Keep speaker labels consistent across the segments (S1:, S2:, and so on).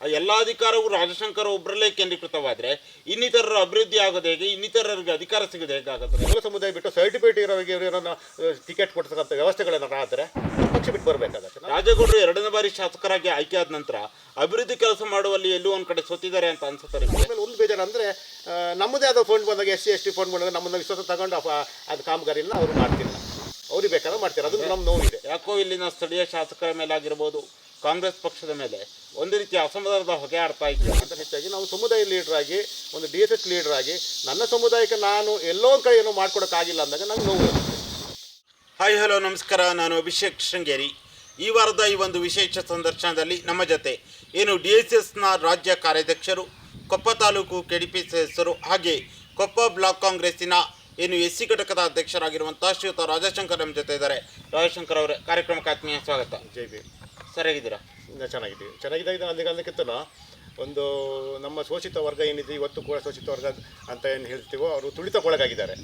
S1: ಆ ಎಲ್ಲ ಅಧಿಕಾರವು ರಾಜಶಂಕರ್ ಒಬ್ಬರಲ್ಲೇ ಕೇಂದ್ರೀಕೃತವಾದರೆ ಇನ್ನಿತರರ ಅಭಿವೃದ್ಧಿ ಆಗೋದು ಹೇಗೆ ಇನ್ನಿತರರಿಗೆ ಅಧಿಕಾರ ಸಿಗೋದು ಹೇಗಾಗುತ್ತೆ
S2: ಎಲ್ಲ ಸಮುದಾಯ ಬಿಟ್ಟು ಸರ್ಟಿಫಿಕೇಟ್ ಇರೋರಿಗೆ ಇವರನ್ನ ಟಿಕೆಟ್ ಕೊಡ್ತಕ್ಕಂಥ ವ್ಯವಸ್ಥೆಗಳನ್ನ ಆದರೆ ಪಕ್ಷ ಬಿಟ್ಟು ಬರಬೇಕಾಗತ್ತೆ
S1: ರಾಜಗೌಡರು ಎರಡನೇ ಬಾರಿ ಶಾಸಕರಾಗಿ ಆಯ್ಕೆ ಆದ ನಂತರ ಅಭಿವೃದ್ಧಿ ಕೆಲಸ ಮಾಡುವಲ್ಲಿ ಎಲ್ಲೂ ಒಂದು ಕಡೆ ಸೋತಿದ್ದಾರೆ ಅಂತ ಅನ್ಸುತ್ತೆ
S2: ಆಮೇಲೆ ಒಂದು ಬೇಜಾರು ಅಂದರೆ ನಮ್ಮದೇ ಆದ ಫಂಡ್ ಬಂದಾಗ S C S T fund ಬಂದಾಗ ನಮ್ಮನ್ನ ವಿಶ್ವಾಸ ತಗೊಂಡು ಅದು ಕಾಮಗಾರಿನ ಅವರು ಮಾಡ್ತಿಲ್ಲ. ಅವ್ರಿಗೆ ಬೇಕಾದ್ರೆ ಮಾಡ್ತಾರೆ ಅದು ನಮ್ಮ ನೋವಿದೆ.
S1: ಯಾಕೋ ಇಲ್ಲಿನ ಸ್ಥಳೀಯ ಶಾಸಕರ ಮೇಲೆ ಆಗಿರ್ಬೋದು ಕಾಂಗ್ರೆಸ್ ಪಕ್ಷದ ಮೇಲೆ ಒಂದು ರೀತಿಯ ಅಸಮಾಧಾನದ ಹೊಗೆ ಆಡ್ತಾ ಇದ್ದೀವಿ.
S2: ಅಂತ ಹೆಚ್ಚಾಗಿ ನಾವು ಸಮುದಾಯ ಲೀಡರ್ ಆಗಿ ಒಂದು ಡಿ ಎಸ್ ಎಸ್ ಲೀಡರ್ ಆಗಿ ನನ್ನ ಸಮುದಾಯಕ್ಕೆ ನಾನು ಎಲ್ಲೋ ಕಡೆ ಏನೋ ಮಾಡ್ಕೊಡೋಕ್ಕಾಗಿಲ್ಲ ಅಂದಾಗ ನಂಗೆ ನೋವು.
S1: ಹಾಯ್ ಹಲೋ ನಮಸ್ಕಾರ. ನಾನು ಅಭಿಷೇಕ್ ಶೃಂಗೇರಿ. ಈ ವಾರದ ಈ ಒಂದು ವಿಶೇಷ ಸಂದರ್ಶನದಲ್ಲಿ ನಮ್ಮ ಜೊತೆ ಏನು ಡಿ ಎಸ್ ಎಸ್ನ ರಾಜ್ಯ ಕಾರ್ಯಾಧ್ಯಕ್ಷರು Koppa taluk K D P ಸದಸ್ಯರು ಹಾಗೆ ಕೊಪ್ಪ ಬ್ಲಾಕ್ ಕಾಂಗ್ರೆಸ್ಸಿನ ಏನು ಎಸ್ ಸಿ ಘಟಕದ ಅಧ್ಯಕ್ಷರಾಗಿರುವಂಥ ಶ್ರೀಯುತ ರಾಜಶಂಕರ್ ನಮ್ಮ ಜೊತೆ ಇದ್ದಾರೆ. ರಾಜಶಂಕರ್ ಅವರೇ ಕಾರ್ಯಕ್ರಮಕ್ಕೆ ಆತ್ಮೀಯ ಸ್ವಾಗತ.
S2: ಜೈ ಬಿ
S1: ಸರಿಯಾಗಿದ್ದೀರಾ?
S2: ಚೆನ್ನಾಗಿದ್ದೀವಿ. ಚೆನ್ನಾಗಿದ್ದಾಗ ಅದಕ್ಕೆ ತನ ಒಂದು ನಮ್ಮ ಶೋಷಿತ ವರ್ಗ ಏನಿದೆ ಇವತ್ತು ಕೂಡ ಶೋಷಿತ ವರ್ಗ ಅಂತ ಏನು ಹೇಳ್ತೀವೋ ಅವರು ತುಳಿತಕ್ಕೊಳಗಾಗಿದ್ದಾರೆ.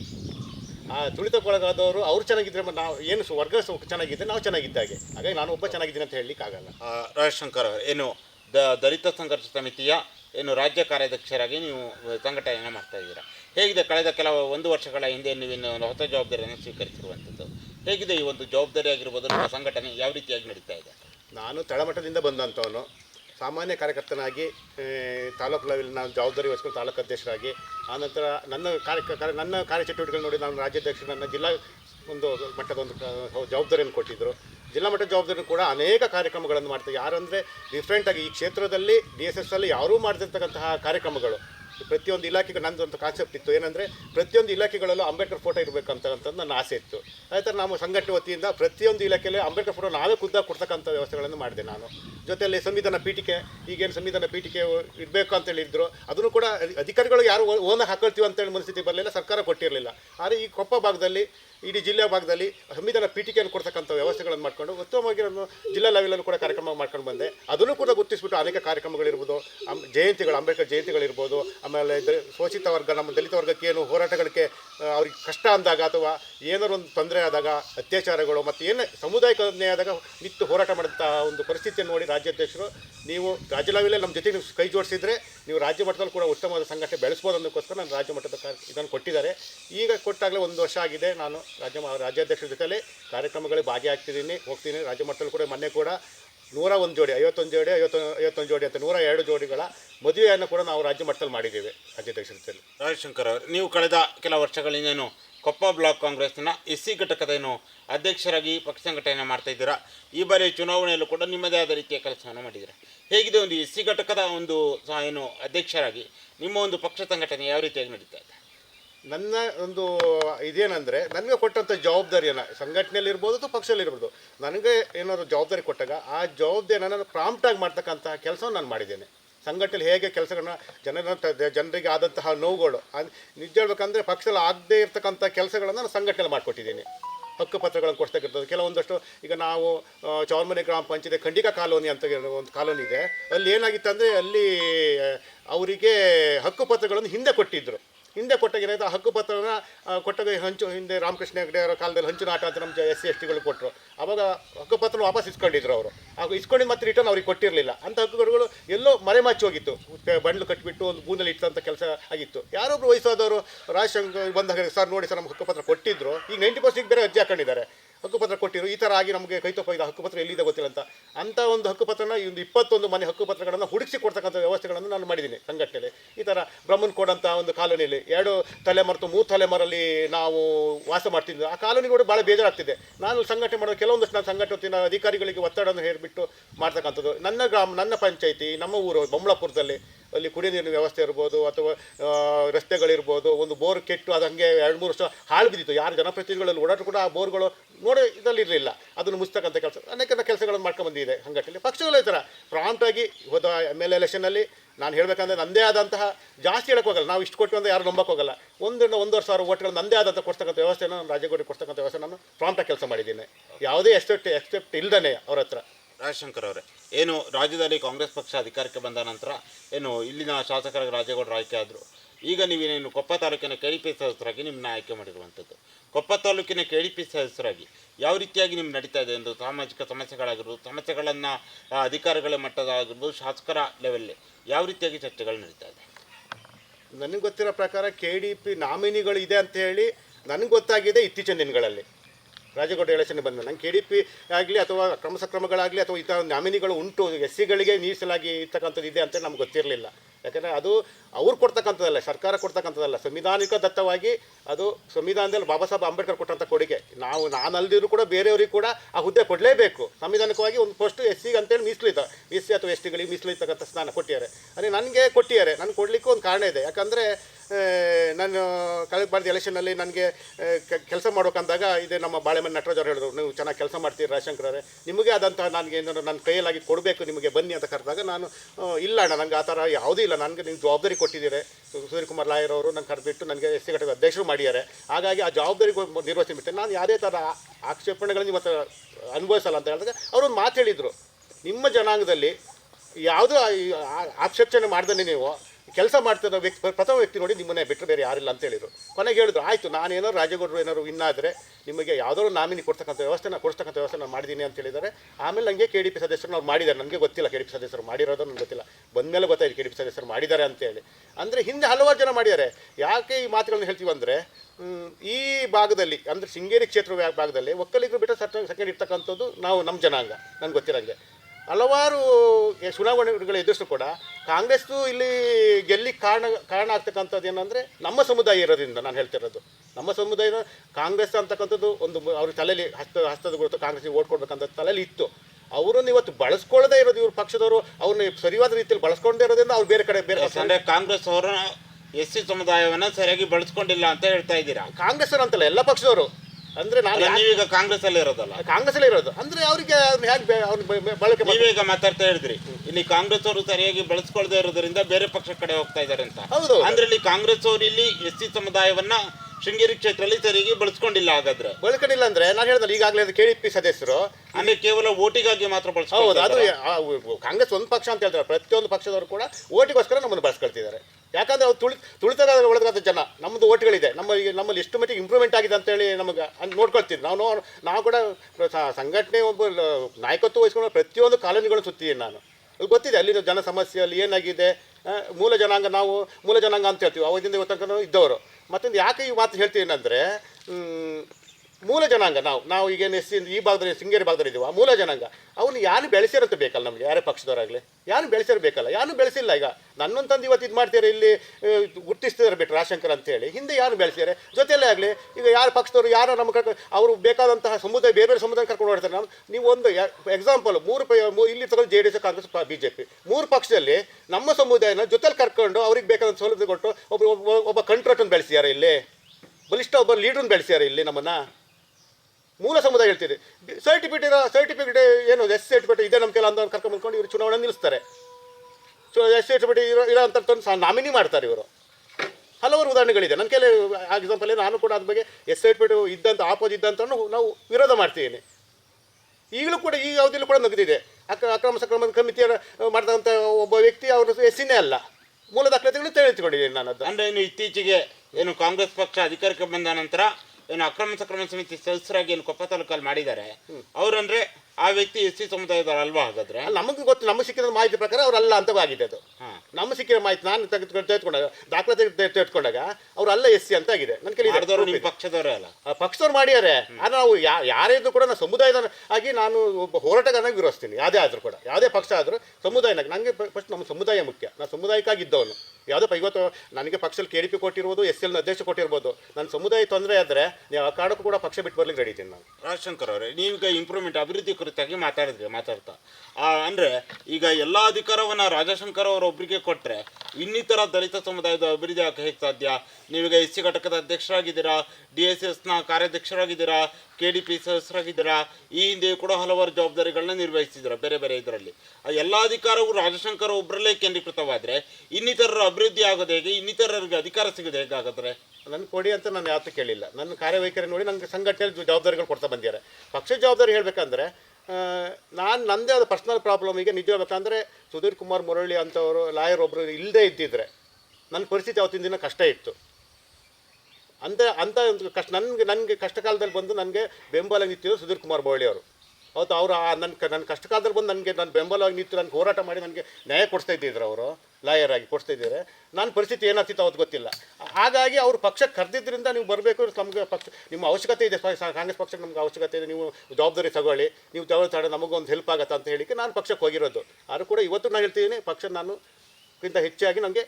S2: ಆ ತುಳಿತಕ್ಕೊಳಗಾದವರು ಅವ್ರು ಚೆನ್ನಾಗಿದ್ದರೆ ನಾವು ಏನು ವರ್ಗ ಚೆನ್ನಾಗಿದ್ದರೆ ಚೆನ್ನಾಗಿದೆ ನಾವು ಚೆನ್ನಾಗಿದ್ದಾಗೆ ಹಾಗಾಗಿ ನಾನು ಒಬ್ಬ ಚೆನ್ನಾಗಿದ್ದೀನಿ ಅಂತ ಹೇಳಲಿಕ್ಕೆ ಆಗಲ್ಲ.
S1: ಆ, ರಾಜಶಂಕರ್ ಅವರು ಏನು ದ ದಲಿತ ಸಂಘರ್ಷ ಸಮಿತಿಯ ಏನು ರಾಜ್ಯ ಕಾರ್ಯಾಧ್ಯಕ್ಷರಾಗಿ ನೀವು ಸಂಘಟನೆಯನ್ನು ಮಾಡ್ತಾ ಇದ್ದೀರಾ? ಹೇಗಿದೆ ಕಳೆದ ಕೆಲವು ಒಂದು ವರ್ಷಗಳ ಹಿಂದೆ ನೀವೇನು ಒಂದು ಹೊಸ ಜವಾಬ್ದಾರಿಯನ್ನು ಸ್ವೀಕರಿಸಿರುವಂಥದ್ದು? ಹೇಗಿದೆ ಈ ಒಂದು ಜವಾಬ್ದಾರಿ ಆಗಿರ್ಬೋದು ನಮ್ಮ ಸಂಘಟನೆ ಯಾವ ರೀತಿಯಾಗಿ ನಡೀತಾ ಇದೆ?
S2: ನಾನು ತಳಮಟ್ಟದಿಂದ ಬಂದಂಥವನು, ಸಾಮಾನ್ಯ ಕಾರ್ಯಕರ್ತನಾಗಿ ತಾಲೂಕು ಲೆವೆಲ್ ನಾನು ಜವಾಬ್ದಾರಿ ವಹಿಸ್ಕೊಂಡು ತಾಲೂಕು ಅಧ್ಯಕ್ಷರಾಗಿ ಆನಂತರ ನನ್ನ ಕಾರ್ಯ ಕಾರ್ಯ- ನನ್ನ ಕಾರ್ಯಚಟುವಟಿಕೆಗಳು ನೋಡಿ ನಾನು ರಾಜ್ಯಾಧ್ಯಕ್ಷ ನನ್ನ ಜಿಲ್ಲಾ ಒಂದು ಮಟ್ಟದ ಒಂದು ಜವಾಬ್ದಾರಿಯನ್ನು ಕೊಟ್ಟಿದ್ದರು. ಜಿಲ್ಲಾ ಮಟ್ಟದ ಜವಾಬ್ದಾರಿ ಕೂಡ ಅನೇಕ ಕಾರ್ಯಕ್ರಮಗಳನ್ನು ಮಾಡ್ತಾರೆ ಯಾರಂದರೆ ಡಿಫ್ರೆಂಟಾಗಿ ಈ ಕ್ಷೇತ್ರದಲ್ಲಿ ಡಿ ಎಸ್ ಎಸ್ ಅಲ್ಲಿ ಯಾರೂ ಮಾಡ್ತಿರ್ತಕ್ಕಂತಹ ಕಾರ್ಯಕ್ರಮಗಳು. ಪ್ರತಿಯೊಂದು ಇಲಾಖೆಗೆ ನಂದು ಒಂದು ಕಾನ್ಸೆಪ್ಟ್ ಇತ್ತು. ಏನಂದರೆ ಪ್ರತಿಯೊಂದು ಇಲಾಖೆಗಳಲ್ಲೂ ಅಂಬೇಡ್ಕರ್ ಫೋಟೋ ಇರಬೇಕಂತ ನನ್ನ ಆಸೆ ಇತ್ತು. ಅದೇ ಥರ ನಾವು ಸಂಘಟನೆ ವತಿಯಿಂದ ಪ್ರತಿಯೊಂದು ಇಲಾಖೆಯಲ್ಲಿ ಅಂಬೇಡ್ಕರ್ ಫೋಟೋ ನಾವೇ ಖುದ್ದಾಗಿ ಕೊಡ್ತಕ್ಕಂಥ ವ್ಯವಸ್ಥೆಗಳನ್ನು ಮಾಡಿದೆ ನಾನು. ಜೊತೆಯಲ್ಲಿ ಸಂವಿಧಾನ ಪೀಠಿಕೆ, ಈಗೇನು ಸಂವಿಧಾನ ಪೀಠಿಕೆ ಇರಬೇಕು ಅಂತ ಹೇಳಿದ್ರು ಅದನ್ನು ಕೂಡ ಅಧಿಕಾರಿಗಳು ಯಾರು ಓನ ಹಾಕೊಳ್ತೀವಿ ಅಂತೇಳಿ ಮನಸ್ಥಿತಿ ಬರಲಿಲ್ಲ, ಸರ್ಕಾರ ಕೊಟ್ಟಿರಲಿಲ್ಲ. ಆದರೆ ಈ ಕೊಪ್ಪ ಭಾಗದಲ್ಲಿ, ಇಡೀ ಜಿಲ್ಲೆ ಭಾಗದಲ್ಲಿ ಸಂವಿಧಾನ ಪೀಠಿಕೆಯನ್ನು ಕೊಡ್ತಕ್ಕಂಥ ವ್ಯವಸ್ಥೆಗಳನ್ನು ಮಾಡ್ಕೊಂಡು ಉತ್ತಮವಾಗಿ ನಾನು ಜಿಲ್ಲಾ ಲೆವೆಲಲ್ಲೂ ಕೂಡ ಕಾರ್ಯಕ್ರಮ ಮಾಡ್ಕೊಂಡು ಬಂದೆ ಅದನ್ನು ಕೂಡ ಗುರುತಿಸ್ಬಿಟ್ಟು ಅನೇಕ ಕಾರ್ಯಕ್ರಮಗಳಿರ್ಬೋದು, ಅಂ, ಜಯಂತಿಗಳು, ಅಂಬೇಡ್ಕರ್ ಜಯಂತಿಗಳಿರ್ಬೋದು, ಆಮೇಲೆ ದ ಶೋಷಿತ ವರ್ಗ, ನಮ್ಮ ದಲಿತ ವರ್ಗಕ್ಕೆ ಏನು ಹೋರಾಟಗಳಿಗೆ ಅವ್ರಿಗೆ ಕಷ್ಟ ಅಂದಾಗ ಅಥವಾ ಏನಾದ್ರು ಒಂದು ತೊಂದರೆ ಆದಾಗ, ಅತ್ಯಾಚಾರಗಳು ಮತ್ತು ಏನೇ ಸಮುದಾಯಕ್ಕೆ ಆದಾಗ ನಿತ್ಯ ಹೋರಾಟ ಮಾಡಿದಂಥ ಒಂದು ಪರಿಸ್ಥಿತಿಯನ್ನು ನೋಡಿ ರಾಜ್ಯಾಧ್ಯಕ್ಷರು, ನೀವು ರಾಜ್ಯ ನಮ್ಮ ಜೊತೆ ನೀವು ಕೈ ಜೋಡಿಸಿದ್ರೆ ನೀವು ರಾಜ್ಯ ಮಟ್ಟದಲ್ಲಿ ಕೂಡ ಉತ್ತಮವಾದ ಸಂಘಟನೆ ಬೆಳೆಸ್ಬೋದು ಅನ್ನೋಕ್ಕೋಸ್ಕರ ನಾನು ರಾಜ್ಯ ಮಟ್ಟದ ಇದನ್ನು ಕೊಟ್ಟಿದ್ದಾರೆ. ಈಗ ಕೊಟ್ಟಾಗಲೇ ಒಂದು ವರ್ಷ ಆಗಿದೆ ನಾನು ರಾಜ್ಯ ರಾಜ್ಯಾಧ್ಯಕ್ಷರ ಜೊತೆಯಲ್ಲಿ ಕಾರ್ಯಕ್ರಮಗಳಿಗೆ ಭಾಗಿಯಾಗ್ತಿದ್ದೀನಿ, ಹೋಗ್ತೀನಿ. ರಾಜ್ಯ ಮಟ್ಟದಲ್ಲಿ ಕೂಡ ಮೊನ್ನೆ ಕೂಡ ನೂರ ಒಂದು ಜೋಡಿ, ಐವತ್ತೊಂದು ಜೋಡಿ, ಐವತ್ತು ಐವತ್ತೊಂದು ಜೋಡಿ ಅಂತ ನೂರ ಎರಡು ಜೋಡಿಗಳ ಮದುವೆಯನ್ನು ಕೂಡ ನಾವು ರಾಜ್ಯ ಮಟ್ಟದಲ್ಲಿ ಮಾಡಿದ್ದೇವೆ ರಾಜ್ಯಾಧ್ಯಕ್ಷರ ಜೊತೆಲಿ
S1: ರಾಜಶಂಕರ್ ಅವರು, ನೀವು ಕಳೆದ ಕೆಲ ವರ್ಷಗಳಿಂದೇನು ಕೊಪ್ಪ ಬ್ಲಾಕ್ ಕಾಂಗ್ರೆಸ್ನ ಎಸ್ ಸಿ ಘಟಕದ ಏನು ಅಧ್ಯಕ್ಷರಾಗಿ ಪಕ್ಷ ಸಂಘಟನೆ ಮಾಡ್ತಾ ಇದ್ದೀರಾ? ಈ ಬಾರಿ ಚುನಾವಣೆಯಲ್ಲೂ ಕೂಡ ನಿಮ್ಮದೇ ಆದ ರೀತಿಯ ಕೆಲಸವನ್ನು ಮಾಡಿದ್ದೀರಾ? ಹೇಗಿದೆ ಒಂದು ಎಸ್ ಸಿ ಘಟಕದ ಒಂದು ಏನು ಅಧ್ಯಕ್ಷರಾಗಿ ನಿಮ್ಮ ಒಂದು ಪಕ್ಷ ಸಂಘಟನೆ ಯಾವ ರೀತಿಯಾಗಿ ನಡೀತಾ ಇದೆ?
S2: ನನ್ನ ಒಂದು ಇದೇನಂದರೆ, ನನಗೆ ಕೊಟ್ಟಂಥ ಜವಾಬ್ದಾರಿಯನ್ನು ಸಂಘಟನೆಯಲ್ಲಿ ಇರ್ಬೋದು ಅಥವಾ ಪಕ್ಷದಲ್ಲಿ ಇರ್ಬೋದು ನನಗೆ ಏನಾದ್ರು ಜವಾಬ್ದಾರಿ ಕೊಟ್ಟಾಗ ಆ ಜವಾಬ್ದಾರಿ ನಾನು ಪ್ರಾಂಪ್ಟಾಗಿ ಮಾಡ್ತಕ್ಕಂಥ ಕೆಲಸವನ್ನು ನಾನು ಮಾಡಿದ್ದೇನೆ. ಸಂಘಟನೆಯಲ್ಲಿ ಹೇಗೆ ಕೆಲಸಗಳನ್ನ ಜನರ ಜನರಿಗೆ ಆದಂತಹ ನೋವುಗಳು, ಅದ್ ನಿಜ ಹೇಳ್ಬೇಕಂದ್ರೆ ಪಕ್ಷದಲ್ಲಿ ಆಗದೇ ಇರ್ತಕ್ಕಂಥ ಕೆಲಸಗಳನ್ನು ನಾನು ಸಂಘಟನೆ ಮಾಡಿಕೊಟ್ಟಿದ್ದೀನಿ. ಹಕ್ಕುಪತ್ರಗಳನ್ನು ಕೊಡ್ತಕ್ಕಂಥದ್ದು ಕೆಲವೊಂದಷ್ಟು ಈಗ ನಾವು ಚೌರ್ಮನೆ ಗ್ರಾಮ ಪಂಚಾಯತಿ ಖಂಡಿಕಾ ಕಾಲೋನಿ ಅಂತ ಒಂದು ಕಾಲೋನಿ ಇದೆ. ಅಲ್ಲಿ ಏನಾಗಿತ್ತು ಅಂದರೆ ಅಲ್ಲಿ ಅವರಿಗೆ ಹಕ್ಕುಪತ್ರಗಳನ್ನು ಹಿಂದೆ ಕೊಟ್ಟಿದ್ದರು ಹಿಂದೆ ಕೊಟ್ಟಾಗ ಏನಾಯ್ತು ಆ ಹಕ್ಕುಪತ್ರನ ಕೊಟ್ಟಾಗ ಹಂಚು, ಹಿಂದೆ ರಾಮಕೃಷ್ಣ ಹೆಗಡೆ ಅವರ ಕಾಲದಲ್ಲಿ ಹಂಚಿನ ಆಟ ಅಂತ ನಮ್ಮ ಎಸ್ ಸಿ ಎಸ್ ಟಿಗಳು ಕೊಟ್ಟರು ಅವಾಗ ಹಕ್ಕುಪತ್ರನ ವಾಪಸ್ ಇಸ್ಕೊಂಡಿದ್ರು ಅವರು. ಆಗ ಇಸ್ಕೊಂಡಿದ್ದು ಮತ್ತೆ ರಿಟರ್ನ್ ಅವ್ರಿಗೆ ಕೊಟ್ಟಿರಲಿಲ್ಲ. ಅಂಥ ಹಕ್ಕುಗಳು ಎಲ್ಲೋ ಮರೆಮಾಚಿ ಹೋಗಿತ್ತು. ಬಂಡ್ಲು ಕಟ್ಟಿಬಿಟ್ಟು ಒಂದು ಬೂನಲ್ಲಿ ಇಟ್ಟಂಥ ಕೆಲಸ ಆಗಿತ್ತು. ಯಾರೊಬ್ಬರು ವಯಸ್ಸಾದವರು, ರಾಜಶಂಕರ್ ಬಂದಾಗ ಸರ್, ನೋಡಿ ಸರ್ ನಮ್ಮ ಹಕ್ಕುಪತ್ರ ಕೊಟ್ಟಿದ್ರು. ಈಗ ನೈಂಟಿ ಪರ್ಸೆಂಟ್ ಬೇರೆ ಅರ್ಜಿ ಹಾಕೊಂಡಿದ್ದಾರೆ. ಹಕ್ಕುಪತ್ರ ಕೊಟ್ಟಿರು. ಈ ಥರ ಆಗಿ ನಮಗೆ ಕೈ ತಪ್ಪಾಗಿದೆ ಹಕ್ಕುಪತ್ರ ಎಲ್ಲಿದೆ ಗೊತ್ತಿಲ್ಲ ಅಂತ. ಅಂಥ ಒಂದು ಹಕ್ಕುಪತ್ರನ, ಈ ಒಂದು ಇಪ್ಪತ್ತೊಂದು ಮನೆ ಹಕ್ಕುಪತ್ರಗಳನ್ನು ಹುಡುಕಿಸಿ ಕೊಡ್ತಕ್ಕಂಥ ವ್ಯವಸ್ಥೆಗಳನ್ನು ನಾನು ಮಾಡಿದ್ದೀನಿ ಸಂಘಟನೆಯಲ್ಲಿ. ಈ ಥರ ಬ್ರಹ್ಮನ್ ಕೋಡ್ ಅಂತ ಒಂದು ಕಾಲೋನಿಯಲ್ಲಿ ಎರಡು ತಲೆಮಾರು ಮೂರು ತಲೆಮಾರಲ್ಲಿ ನಾವು ವಾಸ ಮಾಡ್ತಿದ್ವಿ. ಆ ಕಾಲೋನಿ ಕೂಡ ಭಾಳ ಬೇಜಾರಾಗ್ತಿದೆ. ನಾನು ಸಂಘಟನೆ ಮಾಡೋ ಕೆಲವೊಂದಷ್ಟು ನಾನು ಸಂಘಟನೆ ಅಧಿಕಾರಿಗಳಿಗೆ ಒತ್ತಡವನ್ನು ಹೇರಿಬಿಟ್ಟು ಮಾಡ್ತಕ್ಕಂಥದ್ದು. ನನ್ನ ಗ್ರಾಮ, ನನ್ನ ಪಂಚಾಯಿತಿ, ನಮ್ಮ ಊರು, ಬೊಮ್ಮಳಪುರದಲ್ಲಿ ಅಲ್ಲಿ ಕುಡಿಯೋ ನೀರಿನ ವ್ಯವಸ್ಥೆ ಇರ್ಬೋದು ಅಥವಾ ರಸ್ತೆಗಳಿರ್ಬೋದು, ಒಂದು ಬೋರ್ ಕೆಟ್ಟು ಅದು ಹಂಗೆ ಎರಡು, ಮೂರು ವರ್ಷ ಹಾಳು ಬಿದ್ದಿತ್ತು. ಯಾರು ಜನಪ್ರತಿನಿಧಿಗಳಲ್ಲಿ ಓಡಾಟ ಕೂಡ ಆ ಬೋರ್ಗಳು ನೋಡಿ ಇದರಲ್ಲಿ ಇರಲಿಲ್ಲ ಅದನ್ನು ಮುಚ್ಚತಕ್ಕಂಥ ಕೆಲಸ, ಅನೇಕ ಕೆಲಸಗಳನ್ನು ಮಾಡ್ಕೊಂಡು ಬಂದಿದೆ ಸಂಘಟನೆ ಪಕ್ಷಗಳು ಈ ಥರ ಪ್ರಾಂಪ್ಟಾಗಿ ಹೋದ ಎಂ ಎಲ್ ಎಲೆಕ್ಷನಲ್ಲಿ ನಾನು ಹೇಳಬೇಕಂದ್ರೆ ನನ್ನದೇ ಆದಂತಹ ಜಾಸ್ತಿ ಹೇಳಕ್ಕೆ ಹೋಗಲ್ಲ. ನಾವು ಇಷ್ಟು ಕೊಟ್ಟು ಅಂದರೆ ಯಾರು ನಂಬಕ್ಕೆ ಹೋಗಲ್ಲ. ಒಂದರಿಂದ ಒಂದೂವರೆ ಸಾವಿರ ಓಟ್ಗಳು ನಂದೇ ಆದಂಥ ಕೊಡ್ತಕ್ಕಂಥ ವ್ಯವಸ್ಥೆಯನ್ನು ನಾನು ರಾಜ್ಯಗಳಿಗೆ ಕೊಡ್ತಕ್ಕಂಥ ವ್ಯವಸ್ಥೆ ನಾನು ಪ್ರಾಂಪ್ಟಾಗಿ ಕೆಲಸ ಮಾಡಿದ್ದೀನಿ. ಯಾವುದೇ ಎಕ್ಸೆಪ್ಟ್ ಎಕ್ಸೆಪ್ಟ್ ಇಲ್ಲದೇ ಅವ್ರ ಹತ್ರ.
S1: ರಾಜಶಂಕರ್ ಅವರೇ. ಏನು ರಾಜ್ಯದಲ್ಲಿ ಕಾಂಗ್ರೆಸ್ ಪಕ್ಷ ಅಧಿಕಾರಕ್ಕೆ ಬಂದ ನಂತರ ಏನು ಇಲ್ಲಿನ ಶಾಸಕರಾಗಿ ರಾಜೇಗೌಡರು ಆಯ್ಕೆ ಆದರು. ಈಗ ನೀವೇನೇನು ಕೊಪ್ಪ ತಾಲೂಕಿನ ಕೆ ಡಿ ಪಿ ಸದಸ್ಯರಾಗಿ ನಿಮ್ಮನ್ನ ಆಯ್ಕೆ ಮಾಡಿರುವಂಥದ್ದು. ಕೊಪ್ಪ ತಾಲೂಕಿನ ಕೆ ಡಿ ಪಿ ಸದಸ್ಯರಾಗಿ ಯಾವ ರೀತಿಯಾಗಿ ನಿಮ್ಗೆ ನಡೀತಾ ಇದೆ ಎಂದು ಸಾಮಾಜಿಕ ಸಮಸ್ಯೆಗಳಾಗಿರ್ಬೋದು, ಸಮಸ್ಯೆಗಳನ್ನು ಅಧಿಕಾರಿಗಳ ಮಟ್ಟದಾಗಿರ್ಬೋದು, ಶಾಸಕರ ಲೆವೆಲ್ಲೇ ಯಾವ ರೀತಿಯಾಗಿ ಚರ್ಚೆಗಳು ನಡೀತಾ ಇದೆ?
S2: ನನಗೆ ಗೊತ್ತಿರೋ ಪ್ರಕಾರ ಕೆ ಡಿ ಪಿ ನಾಮಿನಿಗಳು ಇದೆ ಅಂತ ಹೇಳಿ ನನಗೆ ಗೊತ್ತಾಗಿದೆ ಇತ್ತೀಚಿನ ದಿನಗಳಲ್ಲಿ. ರಾಜಕೋಟೆ ಎಲೆಕ್ಷನ್ ಬಂದ ನಂಗೆ ಕೆ ಡಿ ಪಿ ಆಗಲಿ ಅಥವಾ ಕ್ರಮ ಸಕ್ರಮಗಳಾಗಲಿ ಅಥವಾ ಥರ ನಾಮಿನಿಗಳು ಉಂಟು ಎಸ್ ಸಿಗಳಿಗೆ ಮೀಸಲಾಗಿ ಇರ್ತಕ್ಕಂಥದ್ದು ಇದೆ ಅಂತ ನಮ್ಗೆ ಗೊತ್ತಿರಲಿಲ್ಲ. ಯಾಕಂದರೆ ಅದು ಅವ್ರು ಕೊಡ್ತಕ್ಕಂಥದ್ದಲ್ಲ, ಸರ್ಕಾರ ಕೊಡ್ತಕ್ಕಂಥದ್ದಲ್ಲ. ಸಂವಿಧಾನಿಕ ದತ್ತವಾಗಿ ಅದು ಸಂವಿಧಾನದಲ್ಲಿ ಬಾಬಾ ಸಾಹೇಬ್ ಅಂಬೇಡ್ಕರ್ ಕೊಟ್ಟಂಥ ಕೊಡುಗೆ. ನಾವು ನಾನಲ್ದಿದ್ರು ಕೂಡ ಬೇರೆಯವ್ರಿಗೆ ಕೂಡ ಆ ಹುದ್ದೆ ಕೊಡಲೇಬೇಕು. ಸಂವಿಧಾನಿಕವಾಗಿ ಒಂದು ಫಸ್ಟ್ ಎಸ್ ಸಿಗೆ ಅಂತೇಳಿ ಮೀಸಲಿದ್ದ ಎಸ್ ಸಿ ಅಥವಾ ಎಸ್ ಟಿಗಳಿಗೆ ಮೀಸಲಿರ್ತಕ್ಕಂಥ ಸ್ಥಾನ ಕೊಟ್ಟಿದ್ದಾರೆ. ಅಂದರೆ ನನಗೆ ಕೊಟ್ಟಿದ್ದಾರೆ. ನನಗೆ ಕೊಡಲಿಕ್ಕೂ ಒಂದು ಕಾರಣ ಇದೆ. ಯಾಕಂದರೆ ನಾನು ಕಳೆದ ಬಾರ್ದು ಎಲೆಕ್ಷನಲ್ಲಿ ನನಗೆ ಕೆಲಸ ಮಾಡ್ಬೇಕಂದಾಗ ಇದೆ ನಮ್ಮ ಬಾಳೆಮನೆ ನಟರಾಜ್ ಅವರು ಹೇಳಿದ್ರು, ನೀವು ಚೆನ್ನಾಗಿ ಕೆಲಸ ಮಾಡ್ತೀರಿ ರಾಜಶಂಕರ್ ಅವರೇ. ನಿಮಗೆ ಆದಂತಹ ನನಗೆ ಏನಾದ್ರು ನನ್ನ ಕೈಯಲ್ಲಾಗಿ ಕೊಡಬೇಕು, ನಿಮಗೆ ಬನ್ನಿ ಅಂತ ಕರೆದಾಗ ನಾನು ಇಲ್ಲ ಅಣ್ಣ ನನಗೆ ಆ ಥರ ಯಾವುದೂ ಇಲ್ಲ. ನನಗೆ ನೀವು ಜವಾಬ್ದಾರಿ ಕೊಟ್ಟಿದ್ದೀರಿ. ಸೂರ್ಯಕುಮಾರ್ ಲಾಯರ್ ಅವರು ನಂಗೆ ಕರೆದುಬಿಟ್ಟು ನನಗೆ ಎಸ್ ಸಿ ಘಟಕ ಅಧ್ಯಕ್ಷರು ಮಾಡಿದ್ದಾರೆ. ಹಾಗಾಗಿ ಆ ಜವಾಬ್ದಾರಿ ನಿರ್ವಹಿಸಿಬಿಟ್ಟೆ ನಾನು ಯಾವುದೇ ಥರ ಆಕ್ಷೇಪಣೆಗಳನ್ನು ಇವತ್ತು ಅನುಭವಿಸಲ್ಲ ಅಂತ ಹೇಳಿದಾಗ ಅವರೊಂದು ಮಾತು ಹೇಳಿದರು. ನಿಮ್ಮ ಜನಾಂಗದಲ್ಲಿ ಯಾವುದೋ ಆಕ್ಷೇಪಣೆ ಮಾಡ್ದೇ ನೀವು ಕೆಲಸ ಮಾಡ್ತಿರೋ ವ್ಯಕ್ತಿ, ಪ್ರಥಮ ವ್ಯಕ್ತಿ ನೋಡಿ ನಿಮ್ಮನ್ನೇ ಬಿಟ್ಟರೆ ಬೇರೆ ಯಾರಿಲ್ಲ ಅಂತ ಹೇಳಿದರು. ಕೊನೆಗೆ ಹೇಳಿದ್ರು, ಆಯಿತು, ನಾನೇನೋ ರಾಜಗೌಡರು ಏನಾದ್ರು ಇನ್ನಾದರೆ ನಿಮಗೆ ಯಾವುದಾದ್ರು ನಾಮಿನಿ ಕೊಡ್ತಕ್ಕಂಥ ವ್ಯವಸ್ಥೆನ ಕೊಡ್ತಕ್ಕಂಥ ವ್ಯವಸ್ಥೆ ನಾನು ಮಾಡಿದ್ದೀನಿ ಅಂತ ಹೇಳಿದ್ದಾರೆ. ಆಮೇಲೆ ನನಗೆ ಕೆ ಡಿ ಪಿ ಸದಸ್ಯರು ಅವ್ರು ಮಾಡಿದ್ದಾರೆ. ನನಗೆ ಗೊತ್ತಿಲ್ಲ ಕೆ ಡಿ ಪಿ ಸದಸ್ಯರು ಮಾಡಿರೋದು ನನಗೆ ಗೊತ್ತಿಲ್ಲ. ಬಂದಮೇಲೆ ಗೊತ್ತಾಯಿತು ಕೆ ಡಿ ಪಿ ಸದಸ್ಯರು ಮಾಡಿದ್ದಾರೆ ಅಂತೇಳಿ ಅಂದರೆ ಹಿಂದೆ ಹಲವಾರು ಜನ ಮಾಡಿದ್ದಾರೆ. ಯಾಕೆ ಈ ಮಾತುಗಳನ್ನು ಹೇಳ್ತೀವಿ ಅಂದರೆ ಈ ಭಾಗದಲ್ಲಿ, ಅಂದರೆ ಶೃಂಗೇರಿ ಕ್ಷೇತ್ರ ಭಾಗದಲ್ಲಿ ಒಕ್ಕಲಿಗರು ಬಿಟ್ಟರೆ ಸೆಕೆಂಡ್ ಇರ್ತಕ್ಕಂಥದ್ದು ನಾವು, ನಮ್ಮ ಜನಾಂಗ. ನನಗೆ ಗೊತ್ತಿರಂಗೆ. ಹಲವಾರು ಚುನಾವಣೆಗಳು ಎದುರಿಸು ಕೂಡ ಕಾಂಗ್ರೆಸ್ಸು ಇಲ್ಲಿ ಗೆಲ್ಲಿ ಕಾರಣ ಕಾರಣ ಆಗ್ತಕ್ಕಂಥದ್ದು ಏನಂದರೆ ನಮ್ಮ ಸಮುದಾಯ ಇರೋದ್ರಿಂದ ನಾನು ಹೇಳ್ತಿರೋದು. ನಮ್ಮ ಸಮುದಾಯದ ಕಾಂಗ್ರೆಸ್ ಅಂತಕ್ಕಂಥದ್ದು ಒಂದು ಅವ್ರ ತಲೆಯಲ್ಲಿ ಹಸ್ತ ಹಸ್ತದ ಗುರುತು ಕಾಂಗ್ರೆಸ್ಗೆ ಓಟ್ ಕೊಡ್ಬೇಕಂತ ತಲೆಯಲ್ಲಿ ಇತ್ತು. ಅವರನ್ನು ಇವತ್ತು ಬಳಸ್ಕೊಳ್ಳದೇ ಇರೋದು ಇವ್ರ ಪಕ್ಷದವರು ಅವ್ರನ್ನ ಸರಿಯಾದ ರೀತಿಯಲ್ಲಿ ಬಳಸ್ಕೊಂಡೇ ಇರೋದ್ರಿಂದ ಅವ್ರು ಬೇರೆ ಕಡೆ ಬೇರೆ
S1: ಕಾಂಗ್ರೆಸ್ ಅವರ ಎಸ್ ಸಿ ಸಮುದಾಯವನ್ನ ಸರಿಯಾಗಿ ಬಳಸ್ಕೊಂಡಿಲ್ಲ ಅಂತ ಹೇಳ್ತಾ ಇದ್ದೀರಾ?
S2: ಕಾಂಗ್ರೆಸ್ ಅವ್ರು ಅಂತಲ್ಲ ಎಲ್ಲ ಪಕ್ಷದವರು. ಅಂದರೆ ನಾನು
S1: ನೀವೀಗ ಕಾಂಗ್ರೆಸ್ ಅಲ್ಲಿ ಇರೋದಲ್ಲ.
S2: ಕಾಂಗ್ರೆಸ್ ಅಲ್ಲಿ ಇರೋದು. ಅಂದ್ರೆ ಅವರಿಗೆ ಹೇಗೆ ಅವ್ರು ಬ- ಬ- ಬಳಕೆ
S1: ನೀವೀಗ ಮಾತಾಡ್ತಾ ಹೇಳಿದ್ರಿ ಇಲ್ಲಿ ಕಾಂಗ್ರೆಸ್ ಅವರು ಸರಿಯಾಗಿ ಬಳಸ್ಕೊಳ್ದೇ ಇರೋದ್ರಿಂದ ಬೇರೆ ಪಕ್ಷ ಕಡೆ ಹೋಗ್ತಾ ಇದ್ದಾರೆ ಅಂತ.
S2: ಹೌದು
S1: ಅಂದ್ರೆ ಇಲ್ಲಿ ಕಾಂಗ್ರೆಸ್ ಅವರು ಇಲ್ಲಿ ಎಸ್ ಸಿ ಸಮುದಾಯವನ್ನ ಶೃಂಗೇರಿ ಕ್ಷೇತ್ರದಲ್ಲಿ ಸರಿಯಾಗಿ ಬಳಸ್ಕೊಂಡಿಲ್ಲ ಹಾಗಾದ್ರೆ.
S2: ಬಳಸ್ಕೊಂಡಿಲ್ಲ ಅಂದ್ರೆ ನಾನು ಹೇಳಿದ್ರೆ ಈಗಾಗಲೇ ಕೆ ಡಿ ಪಿ ಸದಸ್ಯರು.
S1: ಅಂದ್ರೆ ಕೇವಲ ಓಟಿಗಾಗಿ ಮಾತ್ರ
S2: ಹೌದು ಅದು ಕಾಂಗ್ರೆಸ್ ಒಂದು ಪಕ್ಷ ಅಂತ ಹೇಳ್ತಾರೆ. ಪ್ರತಿಯೊಂದು ಪಕ್ಷದವರು ಕೂಡ ಓಟಿಗೋಸ್ಕರ ನಮ್ಮನ್ನು ಬಳಸ್ಕೊಳ್ತಿದ್ದಾರೆ. ಯಾಕಂದ್ರೆ ಅವ್ರು ತುಳಿ ತುಳಿತದ ಒಳಗಾದ ಜನ. ನಮ್ಮದು ಓಟ್ಗಳಿದೆ. ನಮ್ಮ ನಮ್ಮಲ್ಲಿ ಎಷ್ಟು ಮಟ್ಟಿಗೆ ಇಂಪ್ರೂವ್ಮೆಂಟ್ ಆಗಿದೆ ಅಂತೇಳಿ ನಮಗೆ ನೋಡ್ಕೊಳ್ತೀವಿ. ನಾವು ನೋ- ನಾವು ಕೂಡ ಸಂಘಟನೆ ಒಬ್ಬ ನಾಯಕತ್ವ ವಹಿಸ್ಕೊಂಡು ಪ್ರತಿಯೊಂದು ಕಾಲೋನಿಗಳನ್ನು ಸುತ್ತಿದ್ದೀನಿ ನಾನು. ಗೊತ್ತಿದೆ, ಅಲ್ಲಿನ ಜನ ಸಮಸ್ಯೆ, ಅಲ್ಲಿ ಏನಾಗಿದೆ ಮೂಲ ಜನಾಂಗ ನಾವು, ಮೂಲ ಜನಾಂಗ ಅಂತ ಹೇಳ್ತೀವಿ. ಅವಾಗಿಂದ ಇವತ್ತು ಇದ್ದವರು. ಮತ್ತೊಂದು ಯಾಕೆ ಈ ಮಾತು ಹೇಳ್ತೀನಿ ಅಂದರೆ ಮೂಲ ಜನಾಂಗ, ನಾವು ನಾವು ಈಗ ಎಸ್ ಈ ಭಾಗದಲ್ಲಿ ಶೃಂಗೇರಿ ಭಾಗದಲ್ಲಿ ಇದ್ದೀವ ಮೂಲ ಜನಾಂಗ. ಅವನು ಯಾರು ಬೆಳೆಸಿರಂತ ಬೇಕಲ್ಲ ನಮಗೆ, ಯಾರೇ ಪಕ್ಷದವರಾಗಲಿ? ಯಾರು ಬೆಳೆಸಿರಬೇಕಲ್ಲ ಯಾರು ಬೆಳೆಸಿಲ್ಲ ಈಗ? ನನ್ನೊಂದು ತಂದು ಇವತ್ತು ಇದು ಮಾಡ್ತೀರಿ ಇಲ್ಲಿ ಗುರ್ತಿಸ್ತಿದ್ದಾರೆ ಬಿಟ್ಟು ರಾಜಶಂಕರ್ ಅಂತೇಳಿ. ಹಿಂದೆ ಯಾರು ಬೆಳೆಸಿದ್ದಾರೆ ಜೊತೆಯಲ್ಲೇ ಆಗಲಿ, ಈಗ ಯಾರು ಪಕ್ಷದವರು, ಯಾರು ನಮ್ಮ ಅವರು ಬೇಕಾದಂತಹ ಸಮುದಾಯ, ಬೇರೆ ಬೇರೆ ಸಮುದಾಯ ಕರ್ಕೊಂಡು ಹೋಗ್ತಾರೆ ನಾವು ನೀವು ಒಂದು ಎಕ್ಸಾಂಪಲ್ ಮೂರು ಇಲ್ಲಿ ತಗೊಂಡು J D S, Congress B J P. ಮೂರು ಪಕ್ಷದಲ್ಲಿ ನಮ್ಮ ಸಮುದಾಯನ ಜೊತೆಲಿ ಕರ್ಕೊಂಡು ಅವ್ರಿಗೆ ಬೇಕಾದಂಥ ಸೌಲಭ್ಯ ಕೊಟ್ಟು ಒಬ್ಬ ಒಬ್ಬ ಒಬ್ಬ ಕಂಟ್ರಾಕ್ಟನ್ನು ಬೆಳೆಸಿದ್ದಾರೆ ಇಲ್ಲಿ. ಬಲಿಷ್ಠ ಒಬ್ಬ ಲೀಡ್ರನ್ನ ಬೆಳೆಸ್ಯಾರ ಇಲ್ಲಿ ನಮ್ಮನ್ನು. ಮೂಲ ಸಮುದಾಯ ಹೇಳ್ತಿದೆ. ಸರ್ಟಿಫಿಕೇಟ್ ಇರೋ ಸರ್ಟಿಫಿಕೇಟ್ ಏನು ಎಸ್ ಸರ್ಟಿಫಿಕೇಟ್ ಇದೆ ನಮ್ಮ ಕೆಲ ಅಂತ ಕರ್ಕೊಂಡು ಬಂದ್ಕೊಂಡು ಇವರು ಚುನಾವಣೆ ನಿಲ್ಲಿಸ್ತಾರೆ. ಸೊ ಎಸ್ ಸರ್ಟಿಫಿಕೇಟ್ ಇರೋ ಇರೋ ಅಂತ ತಂದು ನಾಮಿನಿ ಮಾಡ್ತಾರೆ ಇವರು. ಹಲವಾರು ಉದಾಹರಣೆಗಳಿದೆ. ನನ್ನ ಕೆಲ ಎಕ್ಸಾಂಪಲ್ ನಾನು ಕೂಡ ಅದ್ರ ಬಗ್ಗೆ ಎಸ್ ಸರ್ಟಿಫಿಕೇಟ್ ಇದ್ದಂತ ನಾವು ವಿರೋಧ ಮಾಡ್ತೀವಿ ಈಗಲೂ ಕೂಡ ಈ ಅವಧಿಯಲ್ಲೂ ಕೂಡ ನಗದಿದೆ. ಅಕ್ರ ಅಕ್ರಮ ಸಕ್ರಮ ಕಮಿತಿ ಮಾಡಿದಂಥ ಒಬ್ಬ ವ್ಯಕ್ತಿ ಅವರು ಎಸ್ಸಿನೇ ಅಲ್ಲ. ಮೂಲ ದಾಖಲಾತಿಗಳು ತಿಳಿದುಕೊಂಡಿದ್ದೀನಿ ನಾನು ಅದು
S1: ಅಂದರೆ ಇನ್ನು ಇತ್ತೀಚೆಗೆ ಏನು ಕಾಂಗ್ರೆಸ್ ಪಕ್ಷ ಅಧಿಕಾರಕ್ಕೆ ಬಂದ ನಂತರ ಏನು ಅಕ್ರಮ ಸಕ್ರಮ ಸಮಿತಿ ಸದಸ್ಯರಾಗಿ ಏನು ಕೊಪ್ಪ ತಾಲೂಕಲ್ಲಿ ಮಾಡಿದ್ದಾರೆ ಅವ್ರಂದ್ರೆ ಆ ವ್ಯಕ್ತಿ ಎಸ್ ಸಿ ಸಮುದಾಯದವ್ರು ಅಲ್ವಾ ಹಾಗಾದ್ರೆ?
S2: ಅಲ್ಲ ನಮಗೆ ಗೊತ್ತು ನಮಗೆ ಸಿಕ್ಕಿದ ಮಾಹಿತಿ ಪ್ರಕಾರ ಅವರಲ್ಲ ಅಂತ ಆಗಿದೆ ಅದು.
S1: ಹಾ.
S2: ನಮ್ಮ ಸಿಕ್ಕಿದ ಮಾಹಿತಿ ನಾನು ತೆಗೆದುಕೊಂಡು ತೆಗೆದುಕೊಂಡಾಗ ದಾಖಲೆ ತೆಗೆದು ತೆಗೆದುಕೊಂಡಾಗ ಅವ್ರು ಅಲ್ಲ ಎಸ್ ಸಿ ಅಂತ ಆಗಿದೆ. ನನ್ನ.
S1: ಮಾಡಿದವರು ನಿಮ್ಮ ಪಕ್ಷದವರೇ ಅಲ್ಲ.
S2: ಆ, ಪಕ್ಷದವ್ರು ಮಾಡ್ಯಾರೆ ಆದ್ರೆ ನಾವು ಯಾ ಯಾರೇ ಇದ್ರೂ ಕೂಡ ನಾನು ಸಮುದಾಯದ ಆಗಿ ನಾನು ಒಬ್ಬ ಹೋರಾಟಗಾರನಾಗಿ ವಿರೋಧಿಸ್ತೀನಿ. ಯಾವುದೇ ಆದರೂ ಕೂಡ. ಯಾವುದೇ ಪಕ್ಷ ಆದರೂ ಸಮುದಾಯನಾಗಿ. ನನಗೆ ಫಸ್ಟ್ ನಮ್ಮ ಸಮುದಾಯ ಮುಖ್ಯ. ನಾನು ಸಮುದಾಯಕ್ಕಾಗಿದ್ದವನು. ಯಾವುದೋ ಇವತ್ತು ನನಗೆ ಪಕ್ಷದಲ್ಲಿ ಕೆ ಡಿ ಪಿ ಕೊಟ್ಟಿರ್ಬೋದು ಎಸ್ ಎಲ್ನ ಅಧ್ಯಕ್ಷ ಕೊಟ್ಟಿರ್ಬೋದು. ನನ್ನ ಸಮುದಾಯ ತೊಂದರೆ ಆದರೆ ನೀವು ಆ ಕಾರಣಕ್ಕೂ ಕೂಡ ಪಕ್ಷ ಬಿಟ್ಟು ಬರಲಿಕ್ಕೆ ರೆಡಿ ಇದ್ದೀನಿ ನಾನು.
S1: ರಾಜಶಂಕರ್ ಅವರೇ ನೀವೀಗ ಇಂಪ್ರೂವ್ಮೆಂಟ್ ಅಭಿವೃದ್ಧಿ ಕುರಿತಾಗಿ ಮಾತಾಡಿದ್ವಿ ಮಾತಾಡ್ತಾ. ಆ, ಅಂದ್ರೆ ಈಗ ಎಲ್ಲ ಅಧಿಕಾರವನ್ನ ರಾಜಶಂಕರ್ ಅವರು ಒಬ್ಬರಿಗೆ ಕೊಟ್ರೆ ಇನ್ನಿತರ ದಲಿತ ಸಮುದಾಯದ ಅಭಿವೃದ್ಧಿ ಆಗಕ್ಕೆ ಹೇಗೆ ಸಾಧ್ಯ? ನೀವೀಗ ಎಸ್ ಸಿ ಘಟಕದ ಅಧ್ಯಕ್ಷರಾಗಿದ್ದೀರಾ? ಡಿ ಎಸ್ ಎಸ್ನ ಕಾರ್ಯಾಧ್ಯಕ್ಷರಾಗಿದ್ದೀರಾ? ಕೆ ಡಿ ಪಿ ಸದಸ್ಯರಾಗಿದ್ದೀರಾ? ಈ ಹಿಂದೆ ಕೂಡ ಹಲವಾರು ಜವಾಬ್ದಾರಿಗಳನ್ನ ನಿರ್ವಹಿಸಿದ್ದೀರಾ ಬೇರೆ ಬೇರೆ ಇದರಲ್ಲಿ. ಆ ಎಲ್ಲ ಅಧಿಕಾರವು ರಾಜಶಂಕರ್ ಒಬ್ಬರಲ್ಲೇ ಕೇಂದ್ರೀಕೃತವಾದರೆ ಇನ್ನಿತರರ ಅಭಿವೃದ್ಧಿ ಆಗೋದು ಹೇಗೆ ಇನ್ನಿತರರಿಗೆ ಅಧಿಕಾರ ಸಿಗೋದು ಹೇಗಾಗದ್ರೆ
S2: ನನ್ನ ಕೊಡಿ ಅಂತ ನಾನು ಯಾವತ್ತೂ ಕೇಳಿಲ್ಲ. ನನ್ನ ಕಾರ್ಯವೈಖರಿ ನೋಡಿ ನನಗೆ ಸಂಘಟನೆ ಜವಾಬ್ದಾರಿಗಳು ಕೊಡ್ತಾ ಬಂದಿದ್ದಾರೆ. ಪಕ್ಷದ ಜವಾಬ್ದಾರಿ ಹೇಳಬೇಕಂದ್ರೆ ನಾನು ನನ್ನದೇ ಆದ ಪರ್ಸ್ನಲ್ ಪ್ರಾಬ್ಲಮ್ ಈಗ ನಿಜ ಹೇಳ್ಬೇಕಂದ್ರೆ ಸುಧೀರ್ ಕುಮಾರ್ ಮುರಳಿ ಅಂತವರು, ಲಾಯರ್ ಒಬ್ಬರು ಇಲ್ಲದೇ ಇದ್ದಿದ್ರೆ ನನ್ನ ಪರಿಸ್ಥಿತಿ ಅವತ್ತಿನ ದಿನ ಕಷ್ಟ ಇತ್ತು. ಅಂತ ಅಂತ ಒಂದು ಕಷ್ಟ, ನನಗೆ ನನಗೆ ಕಷ್ಟ ಕಾಲದಲ್ಲಿ ಬಂದು ನನಗೆ ಬೆಂಬಲ ನಿಂತಿದ್ದು ಸುಧೀರ್ ಕುಮಾರ್ ಮುರಳಿ ಅವರು. ಅವತ್ತು ಅವರು ನನ್ನ ನನ್ನ ಕಷ್ಟ ಕಾಲದಲ್ಲಿ ಬಂದು ನನಗೆ ನನ್ನ ಬೆಂಬಲವಾಗಿ ನಿಂತು ನನಗೆ ಹೋರಾಟ ಮಾಡಿ ನನಗೆ ನ್ಯಾಯ ಕೊಡಿಸ್ತಾ ಇದ್ದಿದ್ರು ಅವರು ಲಾಯರ್ ಆಗಿ ಕೊಡಿಸ್ತಾ ಇದ್ದಾರೆ ನನ್ನ ಪರಿಸ್ಥಿತಿ ಏನಾಗ್ತಿತ್ತು ಅವತ್ತು ಗೊತ್ತಿಲ್ಲ. ಹಾಗಾಗಿ ಅವರು ಪಕ್ಷಕ್ಕೆ ಕರೆದಿದ್ದರಿಂದ ನೀವು ಬರಬೇಕು ನಮಗೆ ಪಕ್ಷ ನಿಮ್ಮ ಅವಶ್ಯಕತೆ ಇದೆ ಕಾಂಗ್ರೆಸ್ ಪಕ್ಷಕ್ಕೆ ನಮ್ಗೆ ಅವಶ್ಯಕತೆ ಇದೆ ನೀವು ಜವಾಬ್ದಾರಿ ತಗೊಳ್ಳಿ ನೀವು ಜವಾಬ್ದಾರಿ ನಮಗೊಂದು ಹೆಲ್ಪ್ ಆಗುತ್ತೆ ಅಂತ ಹೇಳಿಕ್ಕೆ ನಾನು ಪಕ್ಷಕ್ಕೆ ಹೋಗಿರೋದು. ಆದರೂ ಕೂಡ ಇವತ್ತು ನಾನು ಹೇಳ್ತಿದ್ದೀನಿ ಪಕ್ಷ ನಾನು ಕ್ಕಿಂತ ಹೆಚ್ಚಾಗಿ ನನಗೆ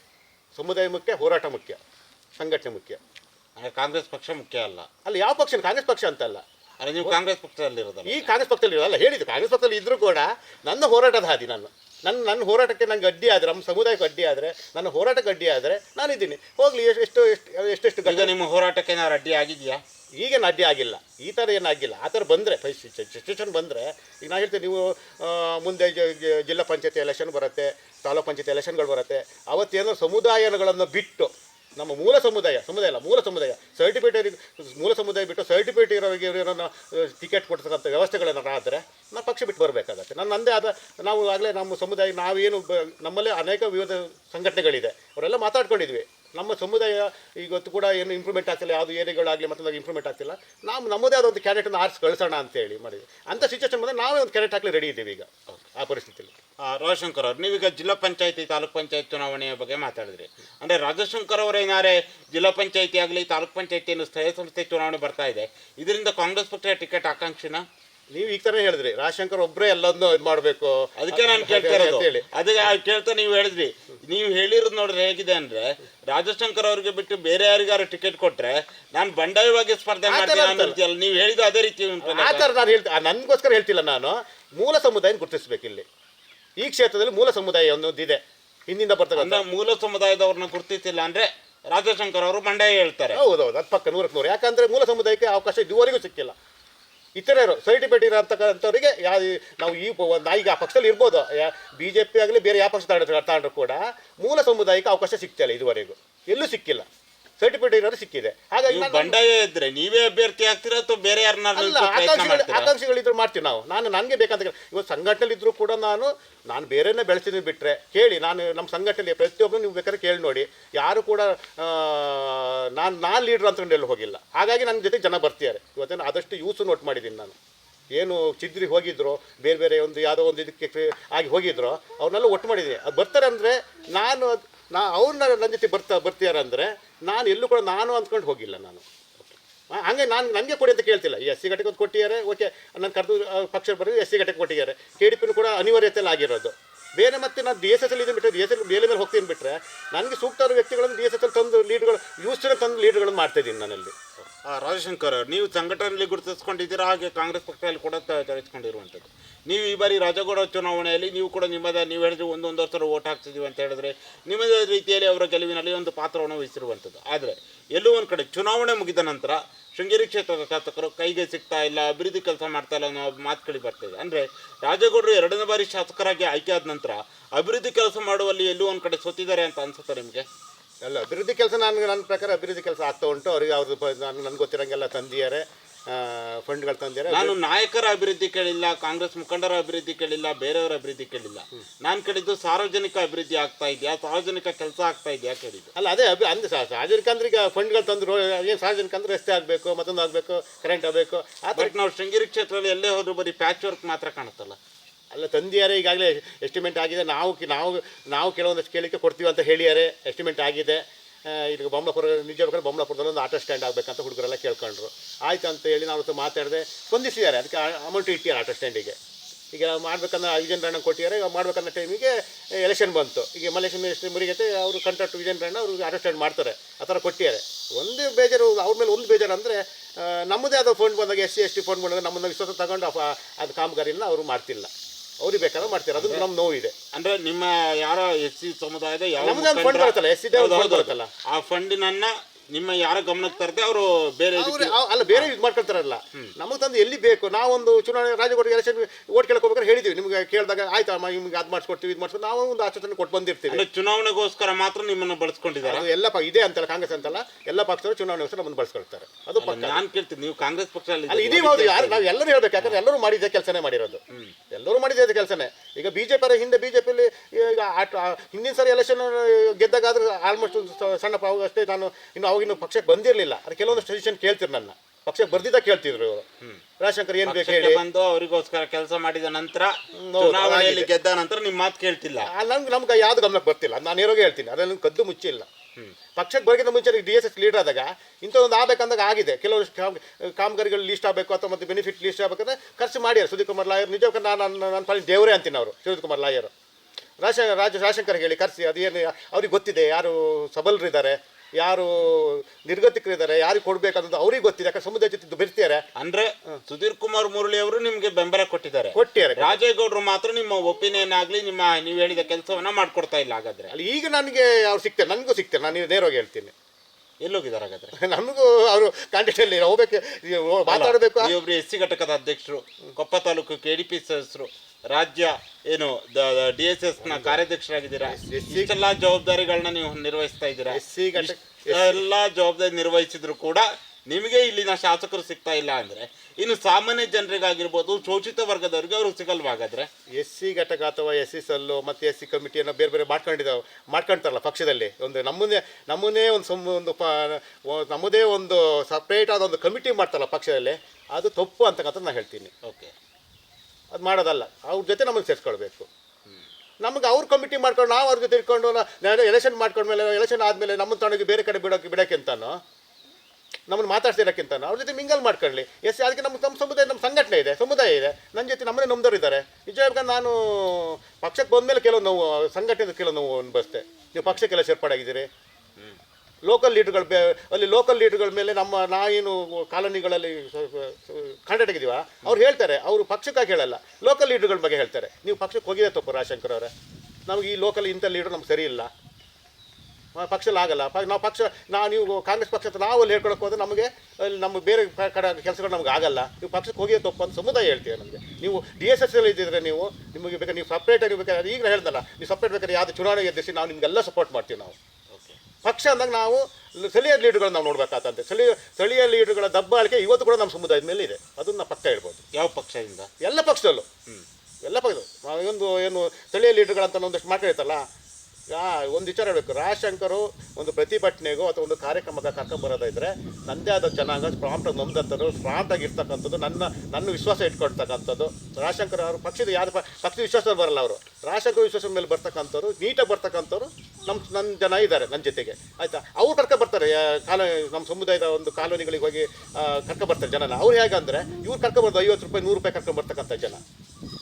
S2: ಸಮುದಾಯ ಮುಖ್ಯ ಹೋರಾಟ ಮುಖ್ಯ ಸಂಘಟನೆ ಮುಖ್ಯ.
S1: ಕಾಂಗ್ರೆಸ್ ಪಕ್ಷ ಮುಖ್ಯ ಅಲ್ಲ.
S2: ಅಲ್ಲಿ ಯಾವ ಪಕ್ಷ? ಕಾಂಗ್ರೆಸ್ ಪಕ್ಷ ಅಂತಲ್ಲ.
S1: ಅಲ್ಲ ನೀವು ಕಾಂಗ್ರೆಸ್ ಪಕ್ಷದಲ್ಲಿ
S2: ಈ ಕಾಂಗ್ರೆಸ್ ಪಕ್ಷದಲ್ಲಿ ಅಲ್ಲ ಹೇಳಿದ್ದು ಕಾಂಗ್ರೆಸ್ ಪಕ್ಷದಲ್ಲಿ ಇದ್ರೂ ಕೂಡ ನನ್ನ ಹೋರಾಟದ ಹಾದಿ ನಾನು. ನನ್ನ ನನ್ನ ಹೋರಾಟಕ್ಕೆ ನಂಗೆ ಅಡ್ಡಿ ಆದರೆ ನಮ್ಮ ಸಮುದಾಯಕ್ಕೆ ಅಡ್ಡಿ ಆದರೆ ನನ್ನ ಹೋರಾಟಕ್ಕೆ ಅಡ್ಡಿ ಆದರೆ ನಾನಿದ್ದೀನಿ. ಹೋಗಲಿ ಎಷ್ಟು ಎಷ್ಟು ಎಷ್ಟು ಎಷ್ಟೆಷ್ಟು
S1: ಈಗ
S2: ಗಂಟೆ
S1: ನಿಮ್ಮ ಹೋರಾಟಕ್ಕೆ ಏನಾದ್ರು ಅಡ್ಡಿ ಆಗಿದೆಯಾ?
S2: ಈಗೇನು ಅಡ್ಡಿ ಆಗಿಲ್ಲ. ಈ ಥರ ಏನಾಗಿಲ್ಲ ಆ ಥರ ಬಂದರೆ ಸಿಚುವೇಶನ್ ಬಂದರೆ ಈಗ ನಾನು ಹೇಳ್ತೀನಿ ನೀವು ಆ, ಮುಂದೆ ಜ- ಜ- ಜಿಲ್ಲಾ ಪಂಚಾಯತಿ ಎಲೆಕ್ಷನ್ ಬರುತ್ತೆ ತಾಲೂಕ್ ಪಂಚಾಯತಿ ಎಲೆಕ್ಷನ್ಗಳು ಬರುತ್ತೆ ಅವತ್ತೇನೋ ಸಮುದಾಯಗಳನ್ನು ಬಿಟ್ಟು ನಮ್ಮ ಮೂಲ ಸಮುದಾಯ ಸಮುದಾಯ ಅಲ್ಲ, ಮೂಲ ಸಮುದಾಯ. ಸರ್ಟಿಫಿಕೇಟ್ ಮೂಲ ಸಮುದಾಯ ಬಿಟ್ಟು ಸರ್ಟಿಫಿಕೇಟ್ ಇರೋರಿಗೆ ಏನೋ ಟಿಕೆಟ್ ಕೊಡ್ತಕ್ಕಂಥ ವ್ಯವಸ್ಥೆಗಳನ್ನು ಆದರೆ ನಾವು ಪಕ್ಷ ಬಿಟ್ಟು ಬರಬೇಕಾಗತ್ತೆ. ನನ್ನ ನಂದೇ ಆದ, ನಾವು ಆಗಲೇ ನಮ್ಮ ಸಮುದಾಯ, ನಾವೇನು ಬ, ನಮ್ಮಲ್ಲೇ ಅನೇಕ ವಿವಿಧ ಸಂಘಟನೆಗಳಿದೆ. ಅವರೆಲ್ಲ ಮಾತಾಡ್ಕೊಂಡಿದ್ವಿ. ನಮ್ಮ ಸಮುದಾಯ ಇವತ್ತು ಕೂಡ ಏನು ಇಂಪ್ರೂವ್ಮೆಂಟ್ ಆಗ್ತಿಲ್ಲ, ಯಾವುದು ಏರಿಯಾಗಳಾಗಲಿ ಮತ್ತೊಂದು ಇಂಪ್ರೂವ್ಮೆಂಟ್ ಆಗ್ತಿಲ್ಲ. ನಾವು ನಮ್ಮದೇ ಆದ ಒಂದು ಕ್ಯಾಂಡಿಡೇಟ್ನ ಆರಿಸಿ ಕಳಿಸೋಣ ಅಂತೇಳಿ ಮಾಡಿದ್ವಿ. ಅಂಥ ಸಿಚುವೇಶನ್ ಬಂದರೆ ನಾವೇ ಒಂದು ಕ್ಯಾರೆಕ್ಟ್ ಹಾಕಲಿ ರೆಡಿ ಇದ್ದೀವಿ ಈಗ. ಆ ಪರಿಸ್ಥಿತಿಯಲ್ಲಿ
S1: ಆ, ರವಿಶಂಕರ್ ಅವರು. ನೀವೀಗ ಜಿಲ್ಲಾ ಪಂಚಾಯತಿ ತಾಲೂಕ್ ಪಂಚಾಯತ್ ಚುನಾವಣೆಯ ಬಗ್ಗೆ ಮಾತಾಡಿದ್ರಿ. ಅಂದ್ರೆ ರಾಜಶಂಕರ್ ಅವರು ಏನಾರೆ ಜಿಲ್ಲಾ ಪಂಚಾಯತಿ ಆಗಲಿ ತಾಲೂಕ್ ಪಂಚಾಯತಿ ಸ್ಥಳೀಯ ಸಂಸ್ಥೆ ಚುನಾವಣೆ ಬರ್ತಾ ಇದೆ. ಇದರಿಂದ ಕಾಂಗ್ರೆಸ್ ಪಕ್ಷ ಟಿಕೆಟ್ ಆಕಾಂಕ್ಷಿನ?
S2: ನೀವು ಈ ತರ ಹೇಳಿದ್ರಿ. ರಾಜಶಂಕರ್ ಒಬ್ಬರೇ ಎಲ್ಲದನ್ನೂ ಇದು ಮಾಡಬೇಕು.
S1: ಅದಕ್ಕೆ ನಾನು ಕೇಳ್ತಾ
S2: ಹೇಳಿ.
S1: ಅದಕ್ಕೆ ಕೇಳ್ತಾ ನೀವು ಹೇಳಿದ್ರಿ. ನೀವು ಹೇಳಿರೋದು ನೋಡ್ರಿ ಹೇಗಿದೆ ಅಂದ್ರೆ ರಾಜಶಂಕರ್ ಅವ್ರಿಗೆ ಬಿಟ್ಟು ಬೇರೆ ಯಾರಿಗಾರು ಟಿಕೆಟ್ ಕೊಟ್ರೆ ನಾನು ಬಂಡಾಯವಾಗಿ ಸ್ಪರ್ಧೆ ಮಾಡ್ತೀನಿ. ನೀವು ಹೇಳಿದ್ದು ಅದೇ ರೀತಿ
S2: ನಾನು ಹೇಳ್ತೀನಿ ನನಗೋಸ್ಕರ ಹೇಳ್ತಿಲ್ಲ ನಾನು. ಮೂಲ ಸಮುದಾಯ ಗುರುತಿಸ್ಬೇಕು ಇಲ್ಲಿ. ಈ ಕ್ಷೇತ್ರದಲ್ಲಿ ಮೂಲ ಸಮುದಾಯ ಒಂದಿದೆ ಹಿಂದಿಂದ ಬರ್ತಕ್ಕಂಥ
S1: ಅಂದ್ರೆ ಮೂಲ ಸಮುದಾಯದವ್ರನ್ನ ಗುರುತಿಸಿಲ್ಲ ಅಂದ್ರೆ ರಾಜಶಂಕರ್ ಅವರು ಮಂಡ್ಯ ಹೇಳ್ತಾರೆ.
S2: ಹೌದೌದು ಅದು ಪಕ್ಕ ನೂರಕ್ಕೆ ನೂರು ಯಾಕಂದ್ರೆ ಮೂಲ ಸಮುದಾಯಕ್ಕೆ ಅವಕಾಶ ಇದುವರೆಗೂ ಸಿಕ್ಕಿಲ್ಲ. ಇತರರು ಸರ್ಟಿಫಿಕೇಟ್ ಇರೋಂತಕ್ಕಂಥವ್ರಿಗೆ ಯಾ ನಾವು ಈ ಪ- ಈಗ ಆ ಪಕ್ಷದಲ್ಲಿ ಇರ್ಬೋದು. ಬಿ ಜೆ ಪಿ ಆಗಲಿ ಬೇರೆ ಯಾವ ಪಕ್ಷ ತಗೊಂಡ್ರು ತಗೊಂಡ್ರು ಕೂಡ ಮೂಲ ಸಮುದಾಯಕ್ಕೆ ಅವಕಾಶ ಸಿಗ್ತಿಲ್ಲ ಇದುವರೆಗೂ. ಎಲ್ಲೂ ಸಿಕ್ಕಿಲ್ಲ. ಸರ್ಟಿಫಿಕೇಟ್ ಇರೋದು ಸಿಕ್ಕಿದೆ. ಹಾಗಾಗಿ
S1: ನೀವು
S2: ನಾನು-
S1: ಬಂಡಾಯ ಇದ್ರೆ ನೀವೇ ಅಭ್ಯರ್ಥಿ ಆಗ್ತೀರಾ ಅಥವಾ ಬೇರೆ ಯಾರನ್ನ
S2: ಅಲ್ಲ
S1: ಪ್ರಯತ್ನ
S2: ಆಕಾಂಕ್ಷಿಗಳು
S1: ಮಾಡ್ತೀರಾ?
S2: ಆಕಾಂಕ್ಷಿಗಳಿದ್ರು ಮಾಡ್ತೀವಿ ನಾವು. ನಾನು ನನಗೆ ಬೇಕಂತ ಕೇಳಿ ಇವತ್ತು ಸಂಘಟನೆಯಲ್ಲಿ ಇದ್ರೂ ಕೂಡ ನಾನು ನಾನು ಬೇರೆನೇ ಬೆಳೆಸಿದ್ದೀನಿ ಬಿಟ್ಟರೆ ಕೇಳಿ ನಾನು ನಮ್ಮ ಸಂಘಟನೆಯಲ್ಲಿ ಪ್ರತಿಯೊಬ್ಬರು ನೀವು ಬೇಕಾದ್ರೆ ಕೇಳಿ ನೋಡಿ. ಯಾರು ಕೂಡ ನಾನು ನಾನು ಲೀಡ್ರ್ ಅಂತಕೊಂಡು ಎಲ್ಲೂ ಹೋಗಿಲ್ಲ. ಹಾಗಾಗಿ ನನ್ನ ಜೊತೆ ಜನ ಬರ್ತಿದ್ದಾರೆ. ಇವತ್ತಿನ ಆದಷ್ಟು ಯೂಸು ನೋಟ್ ಮಾಡಿದ್ದೀನಿ ನಾನು. ಏನು ಚಿದ್ರಿ ಹೋಗಿದ್ರು ಬೇರೆ ಬೇರೆ ಒಂದು ಯಾವುದೋ ಒಂದು ಇದಕ್ಕೆ ಕ್ರಿ- ಆಗಿ ಹೋಗಿದ್ರು ಅವ್ರನ್ನೆಲ್ಲ ಒಟ್ಟು ಮಾಡಿದ್ದೀನಿ. ಅದು ಬರ್ತಾರೆ ಅಂದರೆ ನಾನು ನಾ ಅವ್ರನ್ನ ನನ್ನ ಜೊತೆ ಬರ್ತಾ ಬರ್ತೀಯಾರ ಅಂದರೆ ನಾನು ಎಲ್ಲೂ ಕೂಡ ನಾನು ಅಂದ್ಕೊಂಡು ಹೋಗಿಲ್ಲ ನಾನು. ಹಾಗೆ ನಾನು ನನಗೆ ಕೊಡಿ ಅಂತ ಕೇಳ್ತಿಲ್ಲ. ಎಸ್ ಸಿ ಘಟಕ ಕೊಟ್ಟಿದ್ದಾರೆ ಓಕೆ ನಾನು ಕರೆದು ಪಕ್ಷ ಬರೆದು ಎಸ್ ಸಿ ಘಟಕ ಕೊಟ್ಟಿದ್ದಾರೆ. ಕೆ ಡಿ ಪಿನೂ ಕೂಡ ಅನಿವಾರ್ಯತೆಯಲ್ಲಿ ಆಗಿರೋದು. ಬೇರೆ ಮತ್ತೆ ನಾನು ಡಿ ಎಸ್ ಎಸ್ ಅಲ್ಲಿ ಇದನ್ನು ಬಿಟ್ಟರೆ ಡಿ ಎಸ್ ಎಲ್ ಬೇರೆ ಮೇಲೆ ಹೋಗ್ತೀನಿ ಬಿಟ್ಟರೆ ನನಗೆ ಸೂಕ್ತ ವ್ಯಕ್ತಿಗಳನ್ನು ಡಿ ಎಸ್ ಎಸ್ ಅಲ್ಲಿ ತಂದು ಲೀಡ್ಗಳು ಯೂಸ್ ತಂದು ಲೀಡ್ಗಳನ್ನು ಮಾಡ್ತಾ ಇದ್ದೀನಿ ನಾನಲ್ಲಿ.
S1: ಆ, ರಾಜಶಂಕರ್ ನೀವು ಸಂಘಟನೆಯಲ್ಲಿ ಗುರುತಿಸ್ಕೊಂಡಿದ್ದೀರಾ? ಹಾಗೆ ಕಾಂಗ್ರೆಸ್ ಪಕ್ಷದಲ್ಲಿ ಕೂಡ ತ- ತೊಡಗಿಸ್ಕೊಂಡಿರುವಂಥದ್ದು ನೀವು ಈ ಬಾರಿ ರಾಜಗೌಡ ಚುನಾವಣೆಯಲ್ಲಿ ನೀವು ಕೂಡ ನಿಮ್ಮದೇ ನೀವು ಹೇಳಿದ್ರೆ ಒಂದೊಂದು ವರ್ಷ ಓಟ್ ಹಾಕ್ತಿದ್ದೀವಿ ಅಂತ ಹೇಳಿದ್ರೆ ನಿಮ್ಮದೇ ರೀತಿಯಲ್ಲಿ ಅವರ ಗೆಲುವಿನಲ್ಲಿ ಒಂದು ಪಾತ್ರವನ್ನು ವಹಿಸಿರುವಂಥದ್ದು. ಆದರೆ ಎಲ್ಲೋ ಒಂದು ಕಡೆ ಚುನಾವಣೆ ಮುಗಿದ ನಂತರ ಶೃಂಗೇರಿ ಕ್ಷೇತ್ರದ ಶಾಸಕರು ಕೈಗೆ ಸಿಗ್ತಾ ಇಲ್ಲ, ಅಭಿವೃದ್ಧಿ ಕೆಲಸ ಮಾಡ್ತಾ ಇಲ್ಲ ಅನ್ನೋ ಮಾತುಗಳು ಬರ್ತಿದೆ ಅಂದರೆ ರಾಜಗೌಡರು ಎರಡನೇ ಬಾರಿ ಶಾಸಕರಾಗಿ ಆಯ್ಕೆ ಆದ ನಂತರ ಅಭಿವೃದ್ಧಿ ಕೆಲಸ ಮಾಡುವಲ್ಲಿ ಎಲ್ಲೋ ಒಂದು ಕಡೆ ಸೋತಿದ್ದಾರೆ ಅಂತ ಅನ್ಸುತ್ತೆ ನಿಮಗೆ?
S2: ಅಲ್ಲ, ಅಭಿವೃದ್ಧಿ ಕೆಲಸ ನನಗೆ ನನ್ನ ಪ್ರಕಾರ ಅಭಿವೃದ್ಧಿ ಕೆಲಸ ಆಗ್ತಾ ಉಂಟು. ಅವ್ರಿಗೆ ಅವ್ರದ್ದು ನನಗೆ ಗೊತ್ತಿರೋಂಗೆಲ್ಲ ತಂದಿದ್ದಾರೆ. ಫಂಡ್ಗಳು ತಂದಿದ್ದಾರೆ.
S1: ನಾನು ನಾಯಕರ ಅಭಿವೃದ್ಧಿ ಕೇಳಿಲ್ಲ ಕಾಂಗ್ರೆಸ್ ಮುಖಂಡರ ಅಭಿವೃದ್ಧಿ ಕೇಳಿಲ್ಲ ಬೇರೆಯವರ ಅಭಿವೃದ್ಧಿ ಕೇಳಿಲ್ಲ. ನಾನು ಕೇಳಿದ್ದು ಸಾರ್ವಜನಿಕ ಅಭಿವೃದ್ಧಿ ಆಗ್ತಾ ಇದೆಯಾ ಸಾರ್ವಜನಿಕ ಕೆಲಸ ಆಗ್ತಾ ಇದೆಯಾ ಕೇಳಿದ್ದು?
S2: ಅಲ್ಲ ಅದೇ ಅಭಿ ಅಂದ್ರೆ ಸಾರ್ವಜನಿಕ ಅಂದ್ರೆ ಈಗ ಫಂಡ್ಗಳು ತಂದ್ರು ಏನು ಸಾರ್ವಜನಿಕ ಅಂದ್ರೆ ರಸ್ತೆ ಆಗಬೇಕು ಮತ್ತೊಂದು ಆಗಬೇಕು ಕರೆಂಟ್ ಆಗಬೇಕು. ಆ ಥರ
S1: ನಾವು ಶೃಂಗೇರಿ ಕ್ಷೇತ್ರದಲ್ಲಿ ಎಲ್ಲೇ ಹೋದ್ರು ಬರೀ ಪ್ಯಾಚ್ ವರ್ಕ್ ಮಾತ್ರ ಕಾಣುತ್ತಲ್ಲ.
S2: ಅಲ್ಲ ತಂದಿದ್ದಾರೆ ಈಗಾಗಲೇ ಎಸ್ಟಿಮೇಟ್ ಆಗಿದೆ. ನಾವು ನಾವು ನಾವು ಕೆಲವೊಂದಷ್ಟು ಕೇಳಿಕೆ ಕೊಡ್ತೀವಿ ಅಂತ ಹೇಳಿದ್ದಾರೆ ಎಸ್ಟಿಮೇಟ್ ಆಗಿದೆ. ಈಗ ಬೊಮ್ಮಲಾಪುರ ನಿಜ ಬೇಕಾದ್ರೆ ಬೊಮ್ಮಲಾಪುರದಲ್ಲಿ ಒಂದು ಆಟೋ ಸ್ಟ್ಯಾಂಡ್ ಆಗಬೇಕಂತ ಹುಡುಗರೆಲ್ಲ ಕೇಳ್ಕೊಂಡ್ರು. ಆಯ್ತು ಅಂತ ಹೇಳಿ ನಾವು ಮಾತಾಡಿದೆ ಸ್ಪಂದಿಸಿದ್ದಾರೆ ಅದಕ್ಕೆ ಅಮೌಂಟ್ ಇಟ್ಟಿದ್ದಾರೆ ಆಟೋ ಸ್ಟ್ಯಾಂಡಿಗೆ. ಈಗ ಮಾಡ್ಬೇಕಂದ್ರೆ ವಿಜಯನ್ ರಣ್ಣ ಕೊಟ್ಟಿದ್ದಾರೆ, ಈಗ ಮಾಡ್ಬೇಕನ್ನೋ ಟೈಮಿಗೆ ಎಲೆಕ್ಷನ್ ಬಂತು. ಈಗ ಮಲೇಷನ್ ಮಿನಿಸ್ಟ್ರಿ ಮುರಿಗತ್ತೆ ಅವರು ಕಾಂಟ್ರಾಕ್ಟ್ ವಿಜಯನ್ ಅವರು ಆಟೋ ಸ್ಟ್ಯಾಂಡ್ ಮಾಡ್ತಾರೆ, ಆ ಥರ ಕೊಟ್ಟಿದ್ದಾರೆ. ಒಂದು ಬೇಜಾರು, ಅವ್ರ ಮೇಲೆ ಒಂದು ಬೇಜಾರು ಅಂದರೆ ನಮ್ಮದೇ ಆದ ಫಂಡ್ ಬಂದಾಗ, S C, S T fund ಬಂದಾಗ ನಮ್ಮನ್ನು ವಿಶ್ವಾಸ ತಗೊಂಡು ಅದು ಕಾಮಗಾರಿನ ಅವರು ಮಾಡ್ತಿಲ್ಲ. ಅವ್ರಿಗೆ ಬೇಕಾದ್ರೆ ಮಾಡ್ತಾರೆ ಅದು ನಮ್ಮ ನೋವಿದೆ
S1: ಅಂದ್ರೆ ನಿಮ್ಮ ಯಾರ ಎಸ್ ಸಿ ಸಮುದಾಯದ ಯಾವ
S2: ನಮ್ದು ಒಂದು fund
S1: ಮುಖಂಡರ-
S2: ಬರುತ್ತಲ್ಲ, ಎಸ್
S1: ಸಿ.
S2: ಬರುತ್ತಲ್ಲ.
S1: ಆ ಫಂಡಿನನ್ನ ನಿಮ್ಮ ಯಾರ ಗಮನಕ್ಕೆ ತರದೆ ಅವರು ಬೇರೆ
S2: ಅವ್ರು ಅವ್- ಅಲ್ಲ ಬೇರೆ ಇದು ಮಾಡ್ಕೊಳ್ತಾರಲ್ಲ. ನಮಗೆ ತಂದು ಎಲ್ಲಿ ಬೇಕು? ನಾವೊಂದು ಚುನಾವಣೆ ರಾಜಕೋಟ ಎಲೆಕ್ಷನ್ ಓಟ್ ಕೇಳಕ್ ಹೋಗ್ಬೇಕಾದ್ರೆ ಹೇಳಿದ್ವಿ. ನಿಮ್ಗೆ ಕೇಳಿದಾಗ ಆಯ್ತಾ ನಿಮ್ಗೆ ಅದು ಮಾಡಿಸ್ಕೊಡ್ತೀವಿ ಇದು ಮಾಡಿಸ್ಕೊಂಡು ನಾವು ಒಂದು ಆಚರಣೆ ಕೊಟ್ಟು ಬಂದಿರ್ತೀವಿ.
S1: ಅಂದ್ರೆ ಚುನಾವಣೆಗೋಸ್ಕರ ಮಾತ್ರ ನಿಮ್ಮನ್ನ ಬಳಸ್ಕೊಂಡಿದ್ದಾರೆ?
S2: ಅದು ಎಲ್ಲ ಪ ಇದೆ ಅಂತಲ್ಲ ಕಾಂಗ್ರೆಸ್ ಅಂತಲ್ಲ. ಎಲ್ಲ ಪಕ್ಷದವರು ಚುನಾವಣೆಗೋಸ್ಕರ ನಮ್ಮನ್ನು ಬಳಸ್ಕೊಳ್ತಾರೆ. ಅದು ಪಕ್ಕ.
S1: ನಾನು ಕೇಳ್ತೀನಿ ನೀವು ಕಾಂಗ್ರೆಸ್ ಪಕ್ಷದಲ್ಲಿ
S2: ಅಲ್ಲಿ ಇದೀವಿ ಹೌದು ಯಾರು ನಾವು ಎಲ್ಲರೂ ಹೇಳ್ಬೇಕು ಯಾಕಂದ್ರೆ ಎಲ್ಲರೂ ಮಾಡಿದ್ದೆ ಕೆಲಸನೇ ಮಾಡಿರೋದು. ಎಲ್ಲರೂ ಮಾಡಿದ್ದೆ ಕೆಲಸನೇ. ಈಗ ಬಿಜೆಪಿ ಪಿ ಹಿಂದೆ ಬಿ ಜೆ ಪಿಯಲ್ಲಿ ಈಗ ಆಟ ಹಿಂದಿನ ಸರಿ ಎಲೆಕ್ಷನ್ ಗೆದ್ದಾಗ ಆದ್ರೆ ಆಲ್ಮೋಸ್ಟ್ ಸಣ್ಣ ಪಾವು ಅಷ್ಟೇ ನಾನು ಇನ್ನು ಅವಾಗಿನ್ನು ಪಕ್ಷಕ್ಕೆ ಬಂದಿರಲಿಲ್ಲ. ಅದು ಕೆಲವೊಂದು ಸಜೆಷನ್ ಕೇಳ್ತಿರು ನನ್ನ. ಪಕ್ಷಕ್ಕೆ ಬರ್ದಿದ್ದ ಕೇಳ್ತಿದ್ರು ಇವರು. ರಾಜಶಂಕರ್ ಏನ್ ಬೇಕು ಹೇಳಿ.
S1: ಬಂದು ಅವರಿಗೋಸ್ಕರ ಕೆಲಸ ಮಾಡಿದ ನಂತರ ಚುನಾವಣೆಯಲ್ಲಿ ಗೆದ್ದ ನಂತರ ನಿಮ್ಮ ಮಾತು ಕೇಳ್ತಿಲ್ಲ.
S2: ಅಲ್ಲ ನಮ್ಗೆ ನಮ್ಗೆ ಯಾವ್ದು ಗಮನಕ್ಕೆ ಬರ್ತಿಲ್ಲ. ನಾನು ಇರೋಗೆ ಹೇಳ್ತೀನಿ. ಅದನ್ನು ಕದ್ದು ಮುಚ್ಚಿಲ್ಲ. ಪಕ್ಷಕ್ಕೆ ಬರೋಕ್ಕಿಂತ ಮುಂಚೆ ಡಿ ಎಸ್ ಎಸ್ ಲೀಡರ್ ಆದಾಗ ಇಂಥ ಒಂದು ಆಗಬೇಕಂದಾಗ ಆಗಿದೆ. ಕೆಲವರು ಕಾಮ್ ಕಾಮಗಾರಿಗಳು ಲೀಸ್ಟ್ ಆಗಬೇಕು ಅಥವಾ ಮತ್ತೆ ಬೆನಿಫಿಟ್ ಲೀಸ್ಟ್ ಆಗಬೇಕಂದ್ರೆ ಖರ್ಚು ಮಾಡ್ಯಾರ ಸುದೀಪ್ ಕುಮಾರ್ ಲಾಯರ್ ನಿಜವಾಗ ನಾನು ನನ್ನ ನನ್ನ ಪಾಲಿನ ದೇವರೇ ಅಂತೀನಿ ಅವರು ಸುದೀಪ್ ಕುಮಾರ್ ಲಾಯರ್. ರಾಜ ರಾಜ ರಾಜಶಂಕರ್ ಹೇಳಿ ಖರ್ಚು ಅದೇನು ಅವ್ರಿಗೆ ಗೊತ್ತಿದೆ ಯಾರು ಸಬಲರಿದ್ದಾರೆ. ಯಾರು ನಿರ್ಗತಿಕರಿದ್ದಾರೆ ಯಾರಿಗೆ ಕೊಡ್ಬೇಕು ಅನ್ನೋದು ಅವ್ರಿಗೆ ಗೊತ್ತಿದೆ ಯಾಕಂದ್ರೆ ಸಮುದಾಯ ಜೊತೆ ಬೆರ್ತಿದ್ದಾರೆ
S1: ಅಂದ್ರೆ ಸುಧೀರ್ ಕುಮಾರ್ ಮುರಳಿ ಅವರು ನಿಮ್ಗೆ ಬೆಂಬಲ ಕೊಟ್ಟಿದ್ದಾರೆ.
S2: ಕೊಟ್ಟಿದ್ದಾರೆ
S1: ರಾಜೇಗೌಡರು ಮಾತ್ರ ನಿಮ್ಮ ಒಪಿನಿಯನ್ ಆಗ್ಲಿ ನಿಮ್ಮ ನೀವು ಹೇಳಿದ ಕೆಲಸವನ್ನ ಮಾಡ್ಕೊಡ್ತಾ ಇಲ್ಲ ಹಾಗಾದ್ರೆ.
S2: ಅಲ್ಲಿ ಈಗ ನನಗೆ ಅವ್ರು ಸಿಗ್ತಾರೆ ನನಗೂ ಸಿಗ್ತಾರೆ ನಾನು ನೇರವಾಗಿ ಹೇಳ್ತೀನಿ.
S1: ಎಲ್ಲೋಗಿದ್ದಾರೆ ಹಾಗಾದ್ರೆ?
S2: ನಮಗೂ ಅವರು ಕಾಂಟ್ಯಾಕ್ಟಲ್ಲಿ ಹೋಗ್ಬೇಕು ಮಾತಾಡಬೇಕು.
S1: ಒಬ್ಬರು ಎಸ್ ಸಿ ಘಟಕದ ಅಧ್ಯಕ್ಷರು Koppa taluk K D P ಸದಸ್ಯರು ರಾಜ್ಯ ಏನು ಡಿ ಎಸ್ ಎಸ್ನ ಕಾರ್ಯಾಧ್ಯಕ್ಷರಾಗಿದ್ದೀರಾ? ಇಷ್ಟೆಲ್ಲ ಜವಾಬ್ದಾರಿಗಳನ್ನ ನೀವು ನಿರ್ವಹಿಸ್ತಾ ಇದ್ದೀರಾ? ಎಲ್ಲ ಜವಾಬ್ದಾರಿ ನಿರ್ವಹಿಸಿದ್ರು ಕೂಡ ನಿಮಗೆ ಇಲ್ಲಿನ ಶಾಸಕರು ಸಿಗ್ತಾ ಇಲ್ಲ ಅಂದ್ರೆ ಇನ್ನು ಸಾಮಾನ್ಯ ಜನರಿಗಾಗಿರ್ಬೋದು ಶೋಷಿತ ವರ್ಗದವರಿಗೆ ಅವ್ರಿಗೆ ಸಿಗಲ್ವಾಗಾದ್ರೆ?
S2: ಎಸ್ ಸಿ ಘಟಕ ಅಥವಾ ಎಸ್ ಸಿ ಸಲ್ಲು ಮತ್ತು ಎಸ್ ಸಿ ಕಮಿಟಿಯನ್ನು ಬೇರೆ ಬೇರೆ ಮಾಡ್ಕೊಂಡಿದ್ದಾವೆ ಮಾಡ್ಕೊಳ್ತಾರಲ್ಲ ಪಕ್ಷದಲ್ಲಿ. ಒಂದು ನಮ್ಮನ್ನೇ ನಮ್ಮನ್ನೇ ಒಂದು ಸಮ್ ಒಂದು ಪ ನಮ್ಮದೇ ಒಂದು ಸಪ್ರೇಟ್ ಆದ ಒಂದು ಕಮಿಟಿ ಮಾಡ್ತಾರಲ್ಲ ಪಕ್ಷದಲ್ಲಿ ಅದು ತಪ್ಪು ಅಂತಕ್ಕಂಥ ನಾನು ಹೇಳ್ತೀನಿ.
S1: ಓಕೆ.
S2: ಅದು ಮಾಡೋದಲ್ಲ. ಅವ್ರ ಜೊತೆ ನಮಗೆ ಸೇರಿಸ್ಕೊಳ್ಬೇಕು. ನಮಗೆ ಅವ್ರ ಕಮಿಟಿ ಮಾಡ್ಕೊಂಡು ನಾವು ಅವ್ರ ಜೊತೆ ಇಟ್ಕೊಂಡು ಎಲೆಕ್ಷನ್ ಮಾಡ್ಕೊಂಡ್ಮೇಲೆ ಎಲೆಕ್ಷನ್ ಆದಮೇಲೆ ನಮ್ಮ ತಗೊಂಡೋಗಿ ಬೇರೆ ಕಡೆ ಬಿಡೋಕೆ ಬಿಡೋಕ್ಕಿಂತನೋ ನಮ್ಮನ್ನು ಮಾತಾಡ್ತಿರೋಕ್ಕಿಂತನೋ ಅವ್ರ ಜೊತೆ ಮಿಂಗಲ್ ಮಾಡ್ಕೊಳ್ಳಿ. ಎಸ್, ಅದಕ್ಕೆ ನಮ್ಮ ನಮ್ಮ ಸಮುದಾಯ ನಮ್ಮ ಸಂಘಟನೆ ಇದೆ, ಸಮುದಾಯ ಇದೆ. ನನ್ನ ಜೊತೆ ನಮ್ಮನೆ ನಮ್ದವ್ರು ಇದ್ದಾರೆ ನಿಜವಾಗ ನಾನು ಪಕ್ಷಕ್ಕೆ ಬಂದಮೇಲೆ ಕೆಲವು ನೋವು ಸಂಘಟನೆ ಕೆಲವು ನೋವು ಅನ್ಬಸ್ತೆ ನೀವು ಪಕ್ಷಕ್ಕೆಲ್ಲ ಸೇರ್ಪಾಡಾಗಿದ್ದೀರಿ. ಲೋಕಲ್ ಲೀಡ್ರ್ಗಳು ಬೇ ಅಲ್ಲಿ ಲೋಕಲ್ ಲೀಡ್ರ್ಗಳ ಮೇಲೆ ನಮ್ಮ ನಾವೇನು ಕಾಲೋನಿಗಳಲ್ಲಿ ಕಾಂಟ್ಯಾಕ್ಟ್ ಅವ್ರು ಹೇಳ್ತಾರೆ ಅವರು ಪಕ್ಷಕ್ಕಾಗಿ ಹೇಳಲ್ಲ ಲೋಕಲ್ ಲೀಡ್ರ್ಗಳ ಬಗ್ಗೆ ಹೇಳ್ತಾರೆ. ನೀವು ಪಕ್ಷಕ್ಕೆ ಹೋಗಿದೆ ತಪ್ಪು ರಾಜಶಂಕರ್ ಅವರೇ. ನಮಗೆ ಈ ಲೋಕಲ್ ಇಂಥ ಲೀಡ್ರ್ ನಮ್ಗೆ ಸರಿ ಇಲ್ಲ. ಆ, ಪಕ್ಷದಲ್ಲಿ ಆಗಲ್ಲ. ನಾವು ಪಕ್ಷ ನಾವು ನೀವು ಕಾಂಗ್ರೆಸ್ ಪಕ್ಷ ನಾವು ಅಲ್ಲಿ ಹೇಳ್ಕೊಳಕ್ಕೆ ಹೋದ್ರೆ ನಮಗೆ ಅಲ್ಲಿ ನಮ್ಮ ಬೇರೆ ಕಡೆ ಕೆಲಸಗಳು ನಮ್ಗೆ ಆಗಲ್ಲ. ನೀವು ಪಕ್ಷಕ್ಕೆ ಹೋಗಿಯೇ ತಪ್ಪು ಅಂತ ಸಮುದಾಯ ಹೇಳ್ತೀವಿ ನಮಗೆ. ನೀವು ಡಿ ಎಸ್ ಎಸ್ ಅಲ್ಲಿ ಇದ್ದಿದ್ರೆ ನೀವು ನಿಮಗೆ ಬೇಕಾದ್ರೆ ನೀವು ಸಪ್ರೇಟಾಗಿ ಬೇಕಾದ್ರೆ ಈಗ ಹೇಳ್ದಲ್ಲ ನೀವು ಸಪ್ರೇಟ್ ಬೇಕಾದ್ರೆ ಯಾವುದು ಚುನಾವಣೆ ಎದ್ದಿಸಿ ನಾವು ನಿಮಗೆಲ್ಲ ಸಪೋರ್ಟ್ ಮಾಡ್ತೀವಿ ನಾವು. ಪಕ್ಷ ಅಂದಾಗ ನಾವು ಸ್ಥಳೀಯ ಲೀಡ್ಗಳನ್ನ ನಾವು ನೋಡ್ಬೇಕಾತಂತೆ ಸ್ಥಳೀಯ ಸ್ಥಳೀಯ ಲೀಡ್ಗಳ ದಬ್ಬಾಳಿಕೆ ಇವತ್ತು ಕೂಡ ನಮ್ಮ ಸಮುದಾಯದ ಮೇಲೆ ಇದೆ. ಅದನ್ನ ಪಕ್ಕ ಹೇಳ್ಬೋದು.
S1: ಯಾವ ಪಕ್ಷದಿಂದ?
S2: ಎಲ್ಲ ಪಕ್ಷದಲ್ಲೂ. ಎಲ್ಲ ಪಕ್ಷದಲ್ಲೂ. ಒಂದು ಏನು ಸ್ಥಳೀಯ ಲೀಡರ್ಗಳಂತ ಒಂದಷ್ಟು ಮಾತಾಡಿತಲ್ಲ ಯಾ ಒಂದು ವಿಚಾರ ಹೇಳಬೇಕು. ರಾಜಶಂಕರು ಒಂದು ಪ್ರತಿಭಟನೆಗೋ ಅಥವಾ ಒಂದು ಕಾರ್ಯಕ್ರಮಕ್ಕೆ ಕರ್ಕೊಂಬರೋದಿದ್ರೆ ನನ್ನದೇ ಆದ ಜನಾಂಗ ಪ್ರಾಂಪ್ಟಾಗಿ ನೊಂದಂಥದ್ದು ಪ್ರಾಂಪ್ಟಾಗಿ ಇರ್ತಕ್ಕಂಥದ್ದು ನನ್ನ ನನ್ನ ವಿಶ್ವಾಸ ಇಟ್ಕೊಳ್ತಕ್ಕಂಥದ್ದು. ರಾಜಶಂಕರ್ ಅವರು ಪಕ್ಷದ ಯಾರು ಪಕ್ಷದ ವಿಶ್ವಾಸದಲ್ಲಿ ಬರಲ್ಲ ಅವರು. ರಾಜಶಂಕರ್ ವಿಶ್ವಾಸದ ಮೇಲೆ ಬರ್ತಕ್ಕಂಥವ್ರು ನೀಟಾಗಿ ಬರ್ತಕ್ಕಂಥವ್ರು ನಮ್ಮ ನನ್ನ ಜನ ಇದ್ದಾರೆ ನನ್ನ ಜೊತೆಗೆ, ಆಯಿತಾ? ಅವ್ರು ಕರ್ಕೊ ಬರ್ತಾರೆ ಕಾಲ ನಮ್ಮ ಸಮುದಾಯದ ಒಂದು ಕಾಲೋನಿಗಳಿಗೆ ಹೋಗಿ ಕರ್ಕೊ ಬರ್ತಾರೆ ಜನನ. ಅವ್ರು ಹೇಗಂದ್ರೆ, ಇವ್ರು ಕರ್ಕೊಬಾರ್ದು ಐವತ್ತು ರೂಪಾಯಿ, ನೂರು ರೂಪಾಯಿ ಕರ್ಕೊಂಡು ಬರ್ತಕ್ಕಂಥ ಜನ.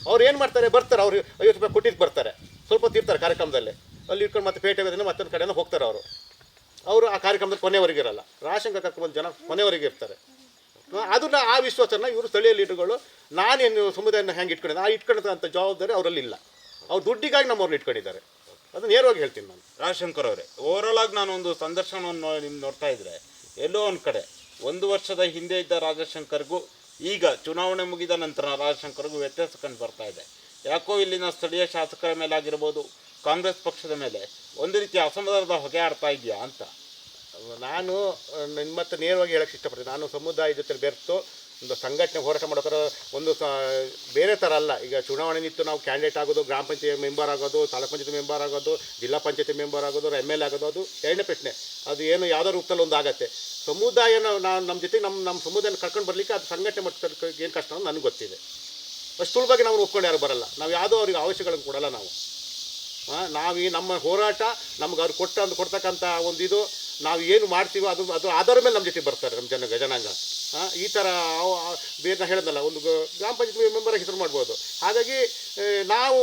S2: ಅವ್ರು ಏನು ಮಾಡ್ತಾರೆ, ಬರ್ತಾರೆ, ಅವ್ರು ಐವತ್ತು ರೂಪಾಯಿ ಕೊಟ್ಟಿದ್ದು ಬರ್ತಾರೆ. ಸ್ವಲ್ಪ ಹೊತ್ತು ಇರ್ತಾರೆ ಕಾರ್ಯಕ್ರಮದಲ್ಲಿ. ಅಲ್ಲಿ ಇಟ್ಕೊಂಡು ಮತ್ತೆ ಪೇಟೆ ಮತ್ತೊಂದು ಕಡೆಯೂ ಹೋಗ್ತಾರೆ ಅವರು. ಅವರು ಆ ಕಾರ್ಯಕ್ರಮದಲ್ಲಿ ಕೊನೆವರೆಗೆ ಇರಲ್ಲ. ರಾಶಂಕ ಕರ್ಕೊಂಬಂದು ಜನ ಕೊನೆವರೆಗೆ ಇರ್ತಾರೆ. ಅದನ್ನ ಆ ವಿಶ್ವಾಸನ ಇವರು ಸ್ಥಳೀಯ ಲೀಡರ್ಗಳು, ನಾನೇನು ಸಮುದಾಯನ ಹೆಂಗೆ ಇಟ್ಕೊಂಡಿದ್ದೆ, ಆ ಇಟ್ಕೊಳ್ಳೋಂಥ ಜವಾಬ್ದಾರಿ ಅವರಲ್ಲಿ ಇಲ್ಲ ಅವ್ರು ದುಡ್ಡಿಗಾಗಿ ನಮ್ಮವ್ರನ್ನ ಇಟ್ಕೊಂಡಿದ್ದಾರೆ. ಅದನ್ನ ನೇರವಾಗಿ ಹೇಳ್ತೀನಿ ನಾನು.
S1: ರಾಜಶಂಕರ್ ಅವರೇ ಓವರಾಲ್ ಆಗಿ ನಾನು ಒಂದು ಸಂದರ್ಶನವನ್ನು ನಿಮ್ಗೆ ನೋಡ್ತಾ ಇದ್ರೆ ಎಲ್ಲೋ ಒಂದು ಕಡೆ ಒಂದು ವರ್ಷದ ಹಿಂದೆ ಇದ್ದ ರಾಜಶಂಕರ್ಗೂ ಈಗ ಚುನಾವಣೆ ಮುಗಿದ ನಂತರ ರಾಜಶಂಕರ್ಗೂ ವ್ಯತ್ಯಾಸ ಕಂಡು ಬರ್ತಾ ಇದೆ. ಯಾಕೋ ಇಲ್ಲಿನ ಸ್ಥಳೀಯ ಶಾಸಕರ ಮೇಲೆ ಆಗಿರ್ಬೋದು ಕಾಂಗ್ರೆಸ್ ಪಕ್ಷದ ಮೇಲೆ ಒಂದು ರೀತಿ ಅಸಮಾಧಾನದ ಹೊಗೆ ಆಡ್ತಾ ಇದೆಯಾ ಅಂತ?
S2: ನಾನು ನಿಮ್ಮ ಹತ್ರ ನೇರವಾಗಿ ಹೇಳಕ್ಕೆ ಇಷ್ಟಪಡ್ತೀನಿ. ನಾನು ಸಮುದಾಯ ಜೊತೆ ಬೆರೆತು ಒಂದು ಸಂಘಟನೆ ಹೋರಾಟ ಮಾಡೋಕ್ಕಾರ ಒಂದು ಸ, ಬೇರೆ ಥರ ಅಲ್ಲ. ಈಗ ಚುನಾವಣೆ ನಿಂತು ನಾವು ಕ್ಯಾಂಡಿಡೇಟ್ ಆಗೋದು, ಗ್ರಾಮ ಪಂಚಾಯತ್ ಮೆಂಬರ್ ಆಗೋದು, ತಾಲೂಕು ಪಂಚಾಯತ್ ಮೆಂಬರ್ ಆಗೋದು, ಜಿಲ್ಲಾ ಪಂಚಾಯತಿ ಮೆಂಬರ್ ಆಗೋದು ಎಂ ಎಲ್ ಆಗೋದು, ಅದು ಎರಡನೇ ಪ್ರಶ್ನೆ. ಅದು ಏನು ಯಾವುದೋ ರೂಪದಲ್ಲಿ ಒಂದು ಆಗುತ್ತೆ. ಸಮುದಾಯನ ನಾವು ನಮ್ಮ ಜೊತೆಗೆ ನಮ್ಮ ನಮ್ಮ ಸಮುದಾಯನ ಕರ್ಕೊಂಡು ಬರಲಿಕ್ಕೆ ಅದು ಸಂಘಟನೆ ಮತ್ತು ಏನು ಕಷ್ಟ ಅಂತ ನನಗೆ ಗೊತ್ತಿದೆ. ಅಷ್ಟು ಸುಲಭವಾಗಿ ನಾವು ಒಪ್ಕೊಂಡು ಯಾರು ಬರಲ್ಲ. ನಾವು ಯಾವುದೋ ಅವ್ರಿಗೆ ಅವಶ್ಯಗಳನ್ನು ಕೊಡಲ್ಲ ನಾವು. ನಾವು ನಮ್ಮ ಹೋರಾಟ ನಮ್ಗೆ ಅವ್ರು ಕೊಟ್ಟ, ಕೊಡ್ತಕ್ಕಂಥ ಒಂದು ಇದು ನಾವು ಏನು ಮಾಡ್ತೀವೋ ಅದು ಅದು ಆಧಾರ ಮೇಲೆ ನಮ್ಮ ಜೊತೆ ಬರ್ತಾರೆ ನಮ್ಮ ಜನ ಜನಾಂಗ ಈ ಥರ ಬೇರೆ ನಾ ಹೇಳಿದ್ನಲ್ಲ, ಒಂದು ಗ್ರಾಮ ಪಂಚಾಯತ್ ಮೆಂಬರ್ ಹೆಸರು ಮಾಡ್ಬೋದು. ಹಾಗಾಗಿ ನಾವು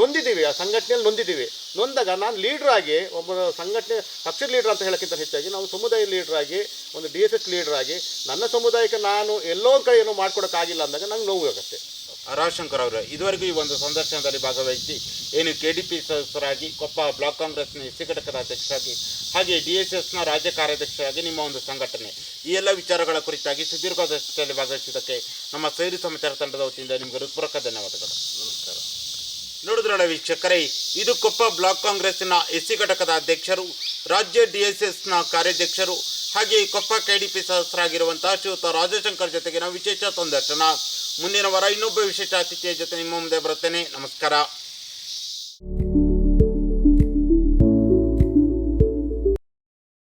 S2: ನೊಂದಿದ್ದೀವಿ, ಆ ಸಂಘಟನೆಯಲ್ಲಿ ನೊಂದಿದ್ದೀವಿ. ನೊಂದಾಗ ನಾನು ಲೀಡ್ರ್ ಆಗಿ, ಒಬ್ಬ ಸಂಘಟನೆ ಪಕ್ಷದ ಲೀಡ್ರ್ ಅಂತ ಹೇಳೋಕ್ಕಿಂತ ಹೆಚ್ಚಾಗಿ, ನಾವು ಸಮುದಾಯ ಲೀಡ್ರಾಗಿ ಒಂದು ಡಿ ಎಸ್ ಎಸ್ ಲೀಡ್ರಾಗಿ ನನ್ನ ಸಮುದಾಯಕ್ಕೆ ನಾನು ಎಲ್ಲೋ ಕಡೆ ಏನೋ ಮಾಡ್ಕೊಡೋಕ್ಕಾಗಿಲ್ಲ ಅಂದಾಗ ನಂಗೆ ನೋವು ಆಗುತ್ತೆ.
S1: ರಾಜಶಂಕರ್ ಅವರು. ಇದುವರೆಗೂ ಈ ಒಂದು ಸಂದರ್ಶನದಲ್ಲಿ ಭಾಗವಹಿಸಿ ಏನು ಕೆ ಡಿ ಪಿ ಸದಸ್ಯರಾಗಿ, ಕೊಪ್ಪ ಬ್ಲಾಕ್ ಕಾಂಗ್ರೆಸ್ನ ಎಸ್ಸಿ ಘಟಕದ ಅಧ್ಯಕ್ಷರಾಗಿ, ಹಾಗೆ ಡಿ ಎಸ್ ಎಸ್ನ ರಾಜ್ಯ ಕಾರ್ಯಾಧ್ಯಕ್ಷರಾಗಿ ನಿಮ್ಮ ಒಂದು ಸಂಘಟನೆ. ಈ ಎಲ್ಲ ವಿಚಾರಗಳ ಕುರಿತಾಗಿ ಸುದೀರ್ಘ ದೃಷ್ಟಿಯಲ್ಲಿ ಭಾಗವಹಿಸಿದ್ದಕ್ಕೆ ನಮ್ಮ ಸೈರಿ ಸಮಾಚಾರ ತಂಡದ ವತಿಯಿಂದ ನಿಮಗೆ ಹೃತ್ಪೂರ್ವಕ ಧನ್ಯವಾದಗಳು. ನಮಸ್ಕಾರ. ನೋಡಿದ್ರಲ್ಲ ವೀಕ್ಷಕರೇ, ಇದು ಕೊಪ್ಪ ಬ್ಲಾಕ್ ಕಾಂಗ್ರೆಸ್ಸಿನ ಎಸ್ ಸಿ ಘಟಕದ ಅಧ್ಯಕ್ಷರು, ರಾಜ್ಯ ಡಿ ಎಸ್ ಎಸ್ನ ಕಾರ್ಯಾಧ್ಯಕ್ಷರು, ಹಾಗೆ ಕೊಪ್ಪ ಕೆಡಿಪಿ ಸದಸ್ಯರಾಗಿರುವಂತಹ ಶ್ರೀಯುತ ರಾಜಶಂಕರ್ ಜೊತೆಗಿನ ವಿಶೇಷ ಸಂದರ್ಶನ ಮುಂದಿನ ವಾರ ಇನ್ನೊಬ್ಬ ವಿಶೇಷ ಅತಿಥಿಯ ಜೊತೆ ನಿಮ್ಮ ಮುಂದೆ ಬರುತ್ತೇನೆ. ನಮಸ್ಕಾರ.